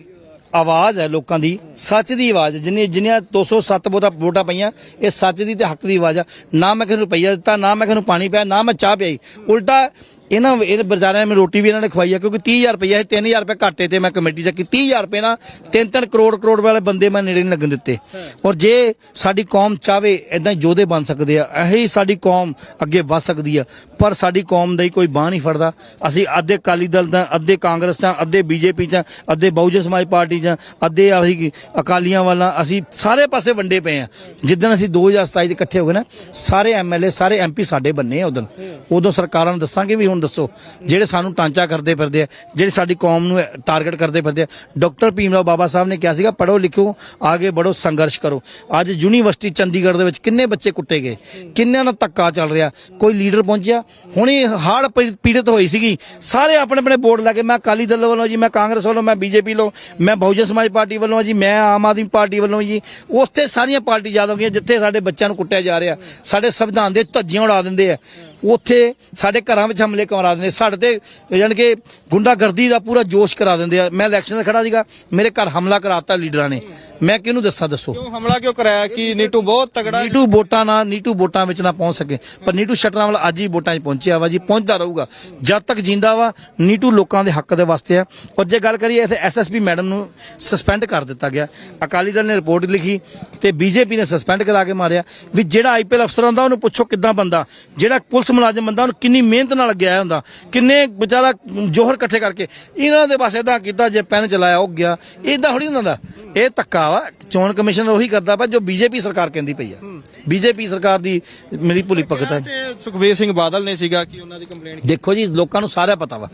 ਆਵਾਜ਼ ਹੈ ਲੋਕਾਂ ਦੀ, ਸੱਚ ਦੀ ਆਵਾਜ਼ ਜਿੰਨੀ ਜਿੰਨੀਆਂ 207 ਵੋਟਾਂ ਵੋਟਾਂ ਪਈਆਂ, ਇਹ ਸੱਚ ਦੀ ਤੇ ਹੱਕ ਦੀ ਆਵਾਜ਼ ਆ ਨਾ ਮੈਂ ਕਿਸੇ ਨੂੰ ਰੁਪਈਆ ਦਿੱਤਾ, ਨਾ ਮੈਂ ਕਿਸੇ ਨੂੰ ਪਾਣੀ ਪਿਆ, ਨਾ ਮੈਂ ਚਾਹ ਪਿਆਈ। ਉਲਟਾ ਇਹਨਾਂ ਇਹ ਬਜ਼ਾਰਾਂ ਨੇ ਰੋਟੀ ਵੀ ਇਹਨਾਂ ਨੇ ਖਵਾਈ ਆ, ਕਿਉਂਕਿ 30000 ਰੁਪਏ 3000 ਰੁਪਏ ਘਾਟੇ ਤੇ ਮੈਂ ਕਮੇਟੀ ਚ ਕੀ 30000 ਰੁਪਏ ਨਾ 3-3 ਕਰੋੜ ਕਰੋੜ ਵਾਲੇ ਬੰਦੇ ਮੈਂ ਨੇੜੇ ਨਹੀਂ ਲੱਗਣ ਦਿੱਤੇ। ਔਰ ਜੇ ਸਾਡੀ ਕੌਮ ਚਾਵੇ ਇਦਾਂ ਯੋਧੇ ਬਣ ਸਕਦੇ ਆ। ਇਹੀ ਸਾਡੀ ਕੌਮ ਅੱਗੇ ਵੱਧ ਸਕਦੀ ਆ। ਪਰ ਸਾਡੀ ਕੌਮ ਦਾ ਹੀ ਕੋਈ ਬਾਹ ਨਹੀਂ ਫੜਦਾ। ਅਸੀਂ ਅੱਧੇ ਅਕਾਲੀ ਦਲ ਦਾ, ਅੱਧੇ ਕਾਂਗਰਸ ਦਾ, ਅੱਧੇ ਬੀਜੇਪੀ ਚ ਅੱਧੇ ਬਹੁਜਨ ਸਮਾਜ ਪਾਰਟੀ ਚ ਅੱਧੇ ਅਸੀਂ ਅਕਾਲੀਆਂ ਵਾਲਾ, ਅਸੀਂ ਸਾਰੇ ਪਾਸੇ ਵੰਡੇ ਪਏ ਆ। ਜਿੱਦਣ ਅਸੀਂ 2027 ਚ ਇਕੱਠੇ ਹੋ ਗਏ ਨਾ, ਸਾਰੇ ਐਮਐਲਏ ਸਾਰੇ ਐਮਪੀ ਸਾਡੇ ਬੰਨੇ ਆ ਉਦੋਂ। ਉਦੋਂ ਸਰਕਾਰਾਂ ਨੂੰ ਦੱਸਾਂਗੇ ਵੀ ਹੁਣ ਦੱਸੋ, ਜਿਹੜੇ ਸਾਨੂੰ ਟਾਂਚਾ ਕਰਦੇ ਫਿਰਦੇ ਆ, ਜਿਹੜੇ ਸਾਡੀ ਕੌਮ ਨੂੰ ਟਾਰਗੇਟ ਕਰਦੇ ਫਿਰਦੇ ਆ, ਡਾਕਟਰ ਭੀਮਰਾਓ ਬਾਬਾ ਸਾਹਿਬ ਨੇ ਕਿਹਾ ਸੀਗਾ ਪੜੋ ਲਿਖੋ, ਆਗੇ ਬੜੋ ਸੰਘਰਸ਼ ਕਰੋ। ਅੱਜ ਯੂਨੀਵਰਸਿਟੀ ਚੰਡੀਗੜ੍ਹ ਦੇ ਵਿੱਚ ਕਿੰਨੇ ਬੱਚੇ ਕੁੱਟੇ ਗਏ, ਕਿੰਨਿਆਂ ਨਾਲ ਧੱਕਾ ਚੱਲ ਰਿਹਾ, ਕੋਈ ਲੀਡਰ ਪਹੁੰਚਿਆ? ਹੁਣੇ ਹਾੜ ਪੀੜਤ ਹੋਈ ਸੀਗੀ, ਸਾਰੇ ਆਪਣੇ ਆਪਣੇ ਬੋਰਡ ਲਾ ਕੇ, ਮੈਂ ਅਕਾਲੀ ਦਲ ਵੱਲੋਂ ਜੀ, ਮੈਂ ਕਾਂਗਰਸ ਵੱਲੋਂ, ਮੈਂ ਬੀਜੇਪੀ ਵੱਲੋਂ, ਮੈਂ ਬਹੁਜਨ ਸਮਾਜ ਪਾਰਟੀ ਵੱਲੋਂ ਜੀ, ਮੈਂ ਆਮ ਆਦਮੀ ਪਾਰਟੀ ਵੱਲੋਂ ਜੀ ਉੱਥੇ ਸਾਰੀਆਂ ਪਾਰਟੀ ਯਾਦ ਹੋ ਗਈਆਂ, ਜਿੱਥੇ ਸਾਡੇ ਬੱਚਿਆਂ ਨੂੰ ਕੁੱਟਿਆ ਜਾ ਰਿਹਾ, ਸਾਡੇ ਸੰਵਿਧਾਨ ਦੇ ਧੱਜੀਆਂ ਉਡਾ ਦਿੰਦੇ ਆ। ਉੱਥੇ ਸਾਡੇ ਘਰਾਂ ਵਿੱਚ ਹਮਲੇ ਕਰਾ ਦਿੰਦੇ। ਸਾਡੇ ਤੇ ਯਾਨੀ ਕਿ ਗੁੰਡਾਗਰਦੀ ਦਾ ਪੂਰਾ ਜੋਸ਼ ਕਰਾ ਦਿੰਦੇ ਆ। ਮੈਂ ਇਲੈਕਸ਼ਨ 'ਚ ਖੜਾ ਸੀਗਾ। ਮੇਰੇ ਘਰ ਹਮਲਾ ਕਰਾਤਾ ਲੀਡਰਾਂ ਨੇ। ਮੈਂ ਕਿਹਨੂੰ ਦੱਸਾਂ ਦੱਸੋ? ਕਿਉਂ ਹਮਲਾ ਕਿਉਂ ਕਰਾਇਆ? ਕਿ ਨੀਟੂ ਬਹੁਤ ਤਗੜਾ ਨੀਟੂ ਵੋਟਾਂ ਨਾਲ ਨੀਟੂ ਵੋਟਾਂ ਵਿੱਚ ਨਾ ਪਹੁੰਚ ਸਕੇ। ਪਰ ਨੀਟੂ ਸ਼ਟਰਾਂ ਵਾਲਾ ਅੱਜ ਹੀ ਵੋਟਾਂ 'ਚ ਪਹੁੰਚਿਆ ਵਾ ਜੀ। ਪਹੁੰਚਦਾ ਰਹੂਗਾ। ਜਦ ਤੱਕ ਜਿੰਦਾ ਵਾ ਨੀਟੂ ਲੋਕਾਂ ਦੇ ਹੱਕ ਦੇ ਵਾਸਤੇ ਆ। ਔਰ ਜੇ ਗੱਲ ਕਰੀਏ ਇੱਥੇ ਐਸਐਸਪੀ ਮੈਡਮ ਨੂੰ ਸਸਪੈਂਡ ਕਰ ਦਿੱਤਾ ਗਿਆ। ਅਕਾਲੀ ਦਲ ਨੇ ਰਿਪੋਰਟ ਲਿਖੀ ਤੇ ਬੀਜੇਪੀ ਨੇ ਸਸਪੈਂਡ ਕਰਾ ਕੇ ਮਾਰਿਆ। ਵੀ ਜਿਹੜਾ ਆਈਪੀਐਲ ਅਫਸਰ ਹੁੰਦਾ ਉਹਨੂੰ ਪੁੱਛੋ ਕਿੱਦਾਂ ਬੰਦਾ। ਜਿਹੜਾ ਪੁਲਿਸ ਮੁਲਾਜ਼ਮ ਬੰਦਾ ਉਹਨੂੰ ਕਿੰਨੀ ਮਿਹਨਤ ਨਾਲ ਲੱਗਿਆ ਹੁੰਦਾ ਕਿੰਨੇ ਵਿਚਾਰਾ ਜੋਹਰ ਇਕੱਠੇ ਕਰਕੇ। ਇਹਨਾਂ ਦੇ ਪਾਸੇ ਇਦਾਂ ਕੀਤਾ ਜੇ ਪੈਨ ਚਲਾਇਆ ਉਹ ਗਿਆ। ਇਦਾਂ ਥੋੜੀ ਹੁੰਦਾ ਇਹ ਧੱਕਾ ਵਾ। ਚੋਣ ਕਮਿਸ਼ਨ ਉਹੀ ਕਰਦਾ ਪਾ ਜੋ ਬੀਜੇਪੀ ਸਰਕਾਰ ਕਹਿੰਦੀ ਪਈ ਆ। ਬੀਜੇਪੀ ਸਰਕਾਰ ਦੀ ਮੇਰੀ ਭੁਲੀ ਭਗਤ ਹੈ ਸੁਖਬੀਰ ਸਿੰਘ ਬਾਦਲ ਨੇ ਸੀਗਾ ਕਿ ਉਹਨਾਂ ਦੀ ਕੰਪਲੇਂਟ ਦੇਖੋ ਜੀ ਲੋਕਾਂ ਨੂੰ ਸਾਰਾ ਪਤਾ ਵਾ।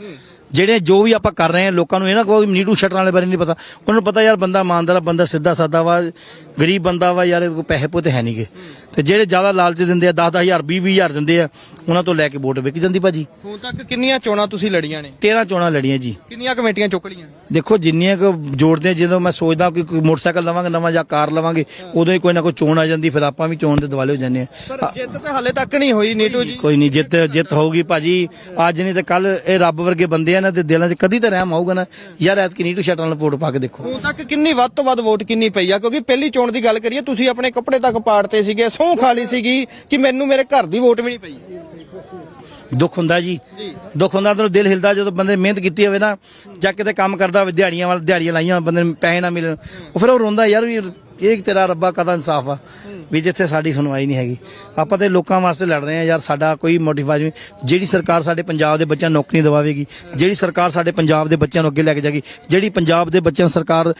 ਜਿਹੜੇ ਜੋ ਵੀ ਆਪਾਂ ਕਰ ਰਹੇ ਹਾਂ ਲੋਕਾਂ ਨੂੰ ਇਹ ਨਾ ਕਹੋ ਵੀ ਨੀਟੂ ਸ਼ਟਰਾਂ ਵਾਲੇ ਬਾਰੇ ਨਹੀਂ ਪਤਾ। ਉਹਨਾਂ ਨੂੰ ਪਤਾ ਯਾਰ ਬੰਦਾ ਇਮਾਨਦਾਰ ਬੰਦਾ ਸਿੱਧਾ ਸਾਦਾ ਵਾ। ਗਰੀਬ ਬੰਦਾ ਵਾ ਯਾਰ ਇਹਦੇ ਕੋਲ ਪੈਸੇ ਪੋਤੇ ਹੈ। ਨਹੀਂਗੇ ਤੇ ਜਿਹੜੇ ਜ਼ਿਆਦਾ ਲਾਲਚ ਦਿੰਦੇ ਆ 10 ਹਜ਼ਾਰ 20 ਹਜ਼ਾਰ ਦਿੰਦੇ ਆ ਉਹਨਾਂ ਤੋਂ ਲੈ ਕੇ ਵੋਟ ਵਿਕ ਜਾਂਦੀ ਭਾਜੀ। ਹੁਣ ਤੱਕ ਕਿੰਨੀਆਂ ਚੋਣਾਂ ਤੁਸੀਂ ਲੜੀਆਂ ਨੇ? 13 ਚੋਣਾਂ ਲੜੀਆਂ ਜੀ। ਕਿੰਨੀਆਂ ਕਮੇਟੀਆਂ ਚੁੱਕ ਲਈਆਂ ਦੇਖੋ ਜਿੰਨੀਆਂ ਕੁ ਜੋੜਦੇ ਆ, ਜਦੋਂ ਮੈਂ ਸੋਚਦਾ ਕਿ ਕੋਈ ਮੋਟਰਸਾਈਕਲ ਲਵਾਂਗੇ ਨਵਾਂ ਜਾਂ ਕਾਰ ਲਵਾਂਗੇ ਉਦੋਂ ਹੀ ਕੋਈ ਨਾ ਕੋਈ ਚੋਣ ਆ ਜਾਂਦੀ ਫਿਰ ਆਪਾਂ ਵੀ ਚੋਣ ਦੇ ਦਿਵਾਲੇ ਹੋ ਜਾਂਦੇ ਆ। ਪਰ ਜਿੱਤ ਤੇ ਹਾਲੇ ਤੱਕ ਨਹੀਂ ਹੋਈ ਨੀਟੂ ਜੀ। ਕੋਈ ਨਹੀਂ ਜਿੱਤ ਜਿੱਤ ਹੋਊਗੀ ਭਾਜੀ। ਅੱਜ ਨਹੀਂ ਤੇ ਕੱਲ ਇਹ ਰੱਬ ਵਰਗੇ ਬੰਦੇ ਆ ਨਾ ਤੇ ਦਿਲਾਂ 'ਚ ਕਦੀ ਤਾਂ ਰਹਿਮ ਆਊਗਾ ਨਾ। ਯਾਰ ਐਤਕੀ ਨੀਟੂ ਸ਼ਟਰਾਂ ਨਾਲ ਵੋਟ ਪਾ ਕੇ ਦੇਖੋ। ਹੁਣ ਤੱਕ ਕਿੰਨੀ ਵੱਧ ਤੋਂ ਵੱਧ ਵੋਟ ਕਿੰਨੀ ਪਈ ਆ? ਕਿਉਂਕਿ ਪਹਿਲੀ ਚੋਣ ਦੀ ਗੱਲ ਕਰੀਏ ਤੁਸੀਂ ਆਪਣੇ ਕੱਪੜੇ ਤੱਕ ਪਾੜਤੇ ਸੀਗੇ ਸਹੁੰ ਖਾਲੀ ਸੀਗੀ ਕਿ ਮੈਨੂੰ ਮੇਰੇ ਘਰ ਦੀ ਵੋਟ ਵੀ ਨਹੀਂ ਪਈ? ਦੁੱਖ ਹੁੰਦਾ ਜੀ। ਦੁੱਖ ਹੁੰਦਾ ਤੈਨੂੰ ਦਿਲ ਹਿਲਦਾ ਜਦੋਂ ਬੰਦੇ ਮਿਹਨਤ ਕੀਤੀ ਹੋਵੇ ਨਾ, ਜਾਂ ਕਿਤੇ ਕੰਮ ਕਰਦਾ ਹੋਵੇ, ਦਿਹਾੜੀਆਂ ਵਾਲ ਦਿਹਾੜੀਆਂ ਲਾਈਆਂ ਬੰਦੇ ਨੂੰ ਪੈਸੇ ਨਾ ਮਿਲਣ। ਉਹ ਫਿਰ ਉਹ ਰੋਂਦਾ ਯਾਰ ਵੀ ਇਹ ਤੇਰਾ ਰੱਬਾ ਕਦਾ ਇਨਸਾਫ ਆ? ਵੀ ਜਿੱਥੇ ਸਾਡੀ ਸੁਣਵਾਈ ਨਹੀਂ ਹੈਗੀ। ਆਪਾਂ ਤੇ ਲੋਕਾਂ ਵਾਸਤੇ ਲੜ ਰਹੇ ਆ ਯਾਰ ਸਾਡਾ ਕੋਈ ਮੋਟੀਵੇਸ਼ਨ ਨਹੀਂ। ਜਿਹੜੀ ਸਰਕਾਰ ਸਾਡੇ ਪੰਜਾਬ ਦੇ ਬੱਚਿਆਂ ਨੂੰ ਨੌਕਰੀ ਦਿਵਾਵੇਗੀ ਜਿਹੜੀ ਸਰਕਾਰ ਸਾਡੇ ਪੰਜਾਬ ਦੇ ਬੱਚਿਆਂ ਨੂੰ ਅੱਗੇ ਲੈ ਕੇ ਜਾਏਗੀ ਜਿਹੜੀ ਪੰਜਾਬ ਦੇ ਬੱਚਿਆਂ ਨੂੰ ਸਰਕਾਰ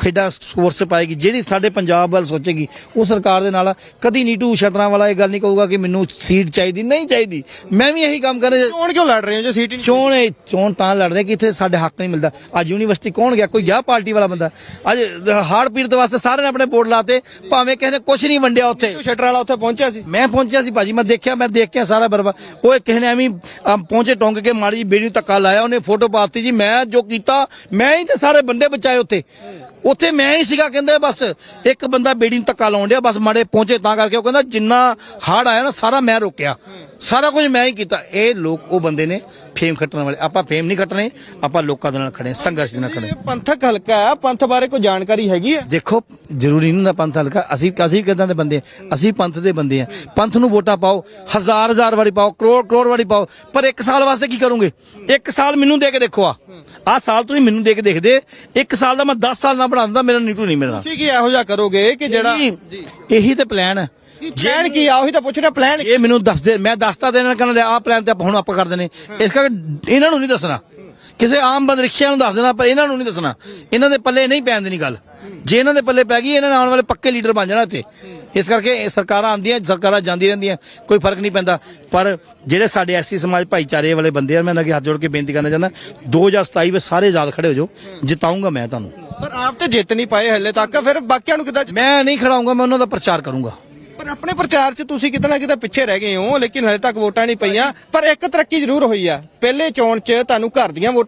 ਖੇਡਾਂ ਸਪੋਰਟਸ ਪਾਏਗੀ ਜਿਹੜੀ ਸਾਡੇ ਪੰਜਾਬ ਵੱਲ ਸੋਚੇਗੀ ਉਹ ਸਰਕਾਰ ਦੇ ਨਾਲ। ਕਦੀ ਨੀਟੂ ਸ਼ਟਰਾਂ ਵਾਲਾ ਇਹ ਗੱਲ ਨਹੀਂ ਕਹੂਗਾ ਕਿ ਮੈਨੂੰ ਸੀਟ ਚਾਹੀਦੀ ਨਹੀਂ ਚਾਹੀਦੀ। ਮੈਂ ਵੀ ਇਹੀ ਕੰਮ ਕਰ ਰਿਹਾ ਚੋਣ ਕਿਉਂ ਲੜ ਰਹੇ ਹੋ ਜੇ ਸੀਟ ਨਹੀਂ ਚੋਣ ਚੋਣ ਤਾਂ ਲੜ ਰਹੇ ਕਿ ਇੱਥੇ ਸਾਡੇ ਹੱਕ ਨਹੀਂ ਮਿਲਦਾ। ਅੱਜ ਯੂਨੀਵਰਸਿਟੀ ਕੌਣ ਗਿਆ? ਕੋਈ ਗਿਆ ਪਾਰਟੀ ਵਾਲਾ ਬੰਦਾ। ਅੱਜ ਹਾਰਡ ਪੀੜ ਦੇ ਵਾਸਤੇ ਸਾਰੇ ਨੇ ਆਪਣੇ ਬੋਰਡ ਲਾਤੇ ਭਾਵੇਂ ਕਿਸੇ ਨੇ ਕੁਝ ਨਹੀਂ ਵੰਡਿਆ ਉੱਥੇ। ਸ਼ਟਰ ਵਾਲਾ ਉੱਥੇ ਪਹੁੰਚਿਆ ਸੀ? ਮੈਂ ਪਹੁੰਚਿਆ ਸੀ ਭਾਜੀ ਮੈਂ ਦੇਖਿਆ ਮੈਂ ਦੇਖ ਕੇ ਸਾਰਾ ਬਰਬਾ। ਉਹ ਕਿਸੇ ਨੇ ਐਵੇਂ ਪਹੁੰਚੇ ਟੋਂਗ ਕੇ ਮਾੜੀ ਜਿਹੀ ਬੇੜੀ ਧੱਕਾ ਲਾਇਆ ਉਹਨੇ ਫੋਟੋ ਪਾਤੀ ਜੀ। ਮੈਂ ਜੋ ਕੀਤਾ ਮੈਂ ਹੀ ਤੇ ਸਾਰੇ ਬੰਦੇ ਬਚਾਏ ਉੱਥੇ। ਉੱਥੇ ਮੈਂ ਹੀ ਸੀਗਾ ਕਹਿੰਦੇ ਬਸ ਇੱਕ ਬੰਦਾ ਬੇੜੀ ਨੂੰ ਧੱਕਾ ਲਾਉਣ ਡਿਆ ਬਸ ਮਾੜੇ ਪਹੁੰਚੇ ਤਾਂ ਕਰਕੇ ਉਹ ਕਹਿੰਦਾ ਜਿੰਨਾ ਹੜ ਆਇਆ ਨਾ ਸਾਰਾ ਮੈਂ ਰੋਕਿਆ। ਸਾਰਾ ਕੁਝ ਮੈਂ ਹੀ ਕੀਤਾ। ਇਹ ਲੋਕ ਉਹ ਬੰਦੇ ਨੇ ਫੇਮ ਖੱਟਣ ਵਾਲੇ। ਆਪਾਂ ਫੇਮ ਨਹੀਂ ਖੱਟਣੇ ਆਪਾਂ ਲੋਕਾਂ ਦੇ ਨਾਲ ਖੜੇ ਹਾਂ, ਸੰਘਰਸ਼ ਦੇ ਨਾਲ ਖੜੇ ਹਾਂ। ਇਹ ਪੰਥਕ ਹਲਕਾ ਹੈ ਪੰਥ ਬਾਰੇ ਕੋਈ ਜਾਣਕਾਰੀ ਹੈਗੀ ਹੈ? ਦੇਖੋ ਜ਼ਰੂਰੀ ਨਹੀਂ ਹੁੰਦਾ ਪੰਥ ਹਲਕਾ। ਅਸੀਂ ਅਸੀਂ ਕਿਦਾਂ ਦੇ ਬੰਦੇ ਹਾਂ? ਅਸੀਂ ਪੰਥ ਦੇ ਬੰਦੇ ਆ ਪੰਥ ਨੂੰ ਵੋਟਾਂ ਪਾਓ ਹਜ਼ਾਰ ਹਜ਼ਾਰ ਵਾਰੀ ਪਾਓ ਕਰੋੜ ਕਰੋੜ ਵਾਰੀ ਪਾਓ। ਪਰ ਇੱਕ ਸਾਲ ਵਾਸਤੇ ਕੀ ਕਰੋਗੇ? ਇੱਕ ਸਾਲ ਮੈਨੂੰ ਦੇ ਕੇ ਦੇਖੋ ਆ। ਆਹ ਸਾਲ ਤੁਸੀਂ ਮੈਨੂੰ ਦੇ ਕੇ ਦੇਖਦੇ। ਇੱਕ ਸਾਲ ਦਾ ਮੈਂ 10 ਸਾਲ ਨਾਲ ਬਣਾ ਦਿੰਦਾ ਮੇਰਾ ਨੀਟੂ ਨਹੀਂ ਮਿਲਣਾ। ਤੁਸੀਂ ਕੀ ਇਹੋ ਜਿਹਾ ਕਰੋਗੇ ਕਿ ਜਿਹੜਾ ਜੀ, ਇਹੀ ਤੇ ਪਲਾਨ ਹੈ। ਪਲਾਨ ਕੀ ਆ? ਉਹੀ ਤਾਂ ਪੁੱਛ ਰਿਹਾ ਪਲਾਨ ਇਹ ਮੈਨੂੰ ਦੱਸ ਦੇ ਮੈਂ ਦੱਸਤਾ ਦੇਣਾ ਕਹਿੰਦਾ ਆਹ ਪਲਾਨ ਤੇ ਆਪਾਂ ਹੁਣ ਆਪਾਂ ਕਰਦੇ ਨੇ। ਇਸ ਕਰਕੇ ਇਹਨਾਂ ਨੂੰ ਨਹੀਂ ਦੱਸਣਾ। ਕਿਸੇ ਆਮ ਬੰਦ ਰਿਕਸ਼ਿਆਂ ਨੂੰ ਦੱਸ ਦੇਣਾ ਪਰ ਇਹਨਾਂ ਨੂੰ ਨਹੀਂ ਦੱਸਣਾ। ਇਹਨਾਂ ਦੇ ਪੱਲੇ ਨਹੀਂ ਪੈਣ ਦੇਣੀ ਗੱਲ। ਜੇ ਇਹਨਾਂ ਦੇ ਪੱਲੇ ਪੈ ਗਈ ਇਹਨਾਂ ਨੇ ਆਉਣ ਵਾਲੇ ਪੱਕੇ ਲੀਡਰ ਬਣ ਜਾਣਾ ਇੱਥੇ। ਇਸ ਕਰਕੇ ਇਹ ਸਰਕਾਰਾਂ ਆਉਂਦੀਆਂ ਸਰਕਾਰਾਂ ਜਾਂਦੀਆਂ ਰਹਿੰਦੀਆਂ ਕੋਈ ਫ਼ਰਕ ਨਹੀਂ ਪੈਂਦਾ। ਪਰ ਜਿਹੜੇ ਸਾਡੇ ਐਸੀ ਸਮਾਜ ਭਾਈਚਾਰੇ ਵਾਲੇ ਬੰਦੇ ਆ ਮੈਂ ਇਹਨਾਂ ਅੱਗੇ ਹੱਥ ਜੋੜ ਕੇ ਬੇਨਤੀ ਕਰਨਾ ਚਾਹੁੰਦਾ 2027 ਵਿੱਚ ਸਾਰੇ ਆਜ਼ਾਦ ਖੜੇ ਹੋ ਜਾਓ ਜਿਤਾਉਂਗਾ ਮੈਂ ਤੁਹਾਨੂੰ। ਪਰ ਆਪ ਤੇ ਜਿੱਤ ਨਹੀਂ ਪਾਏ ਹਲੇ ਤੱਕ ਫਿਰ ਬਾਕੀਆਂ ਨੂੰ ਕਿੱਦਾਂ ਮੈਂ ਨਹੀਂ ਖੜਾਉਂਗਾ ਮੈਂ ਉਹਨਾਂ ਦਾ ਪ੍ਰਚਾਰ ਕਰੂੰਗਾ। ਪਰ ਆਪਣੇ ਪ੍ਰਚਾਰ 'ਚ ਤੁਸੀਂ ਕਿਤੇ ਨਾ ਕਿਤੇ ਪਿੱਛੇ ਰਹਿ ਗਏ ਹੋ, ਲੇਕਿਨ ਹਲੇ ਤੱਕ ਵੋਟਾਂ ਨਹੀਂ ਪਈਆਂ, ਪਰ ਇੱਕ ਤਰੱਕੀ ਜ਼ਰੂਰ ਹੋਈ ਆ। ਪਹਿਲੇ ਚੋਣ 'ਚ ਤੁਹਾਨੂੰ ਘਰ ਦੀਆਂ ਵੋਟਾਂ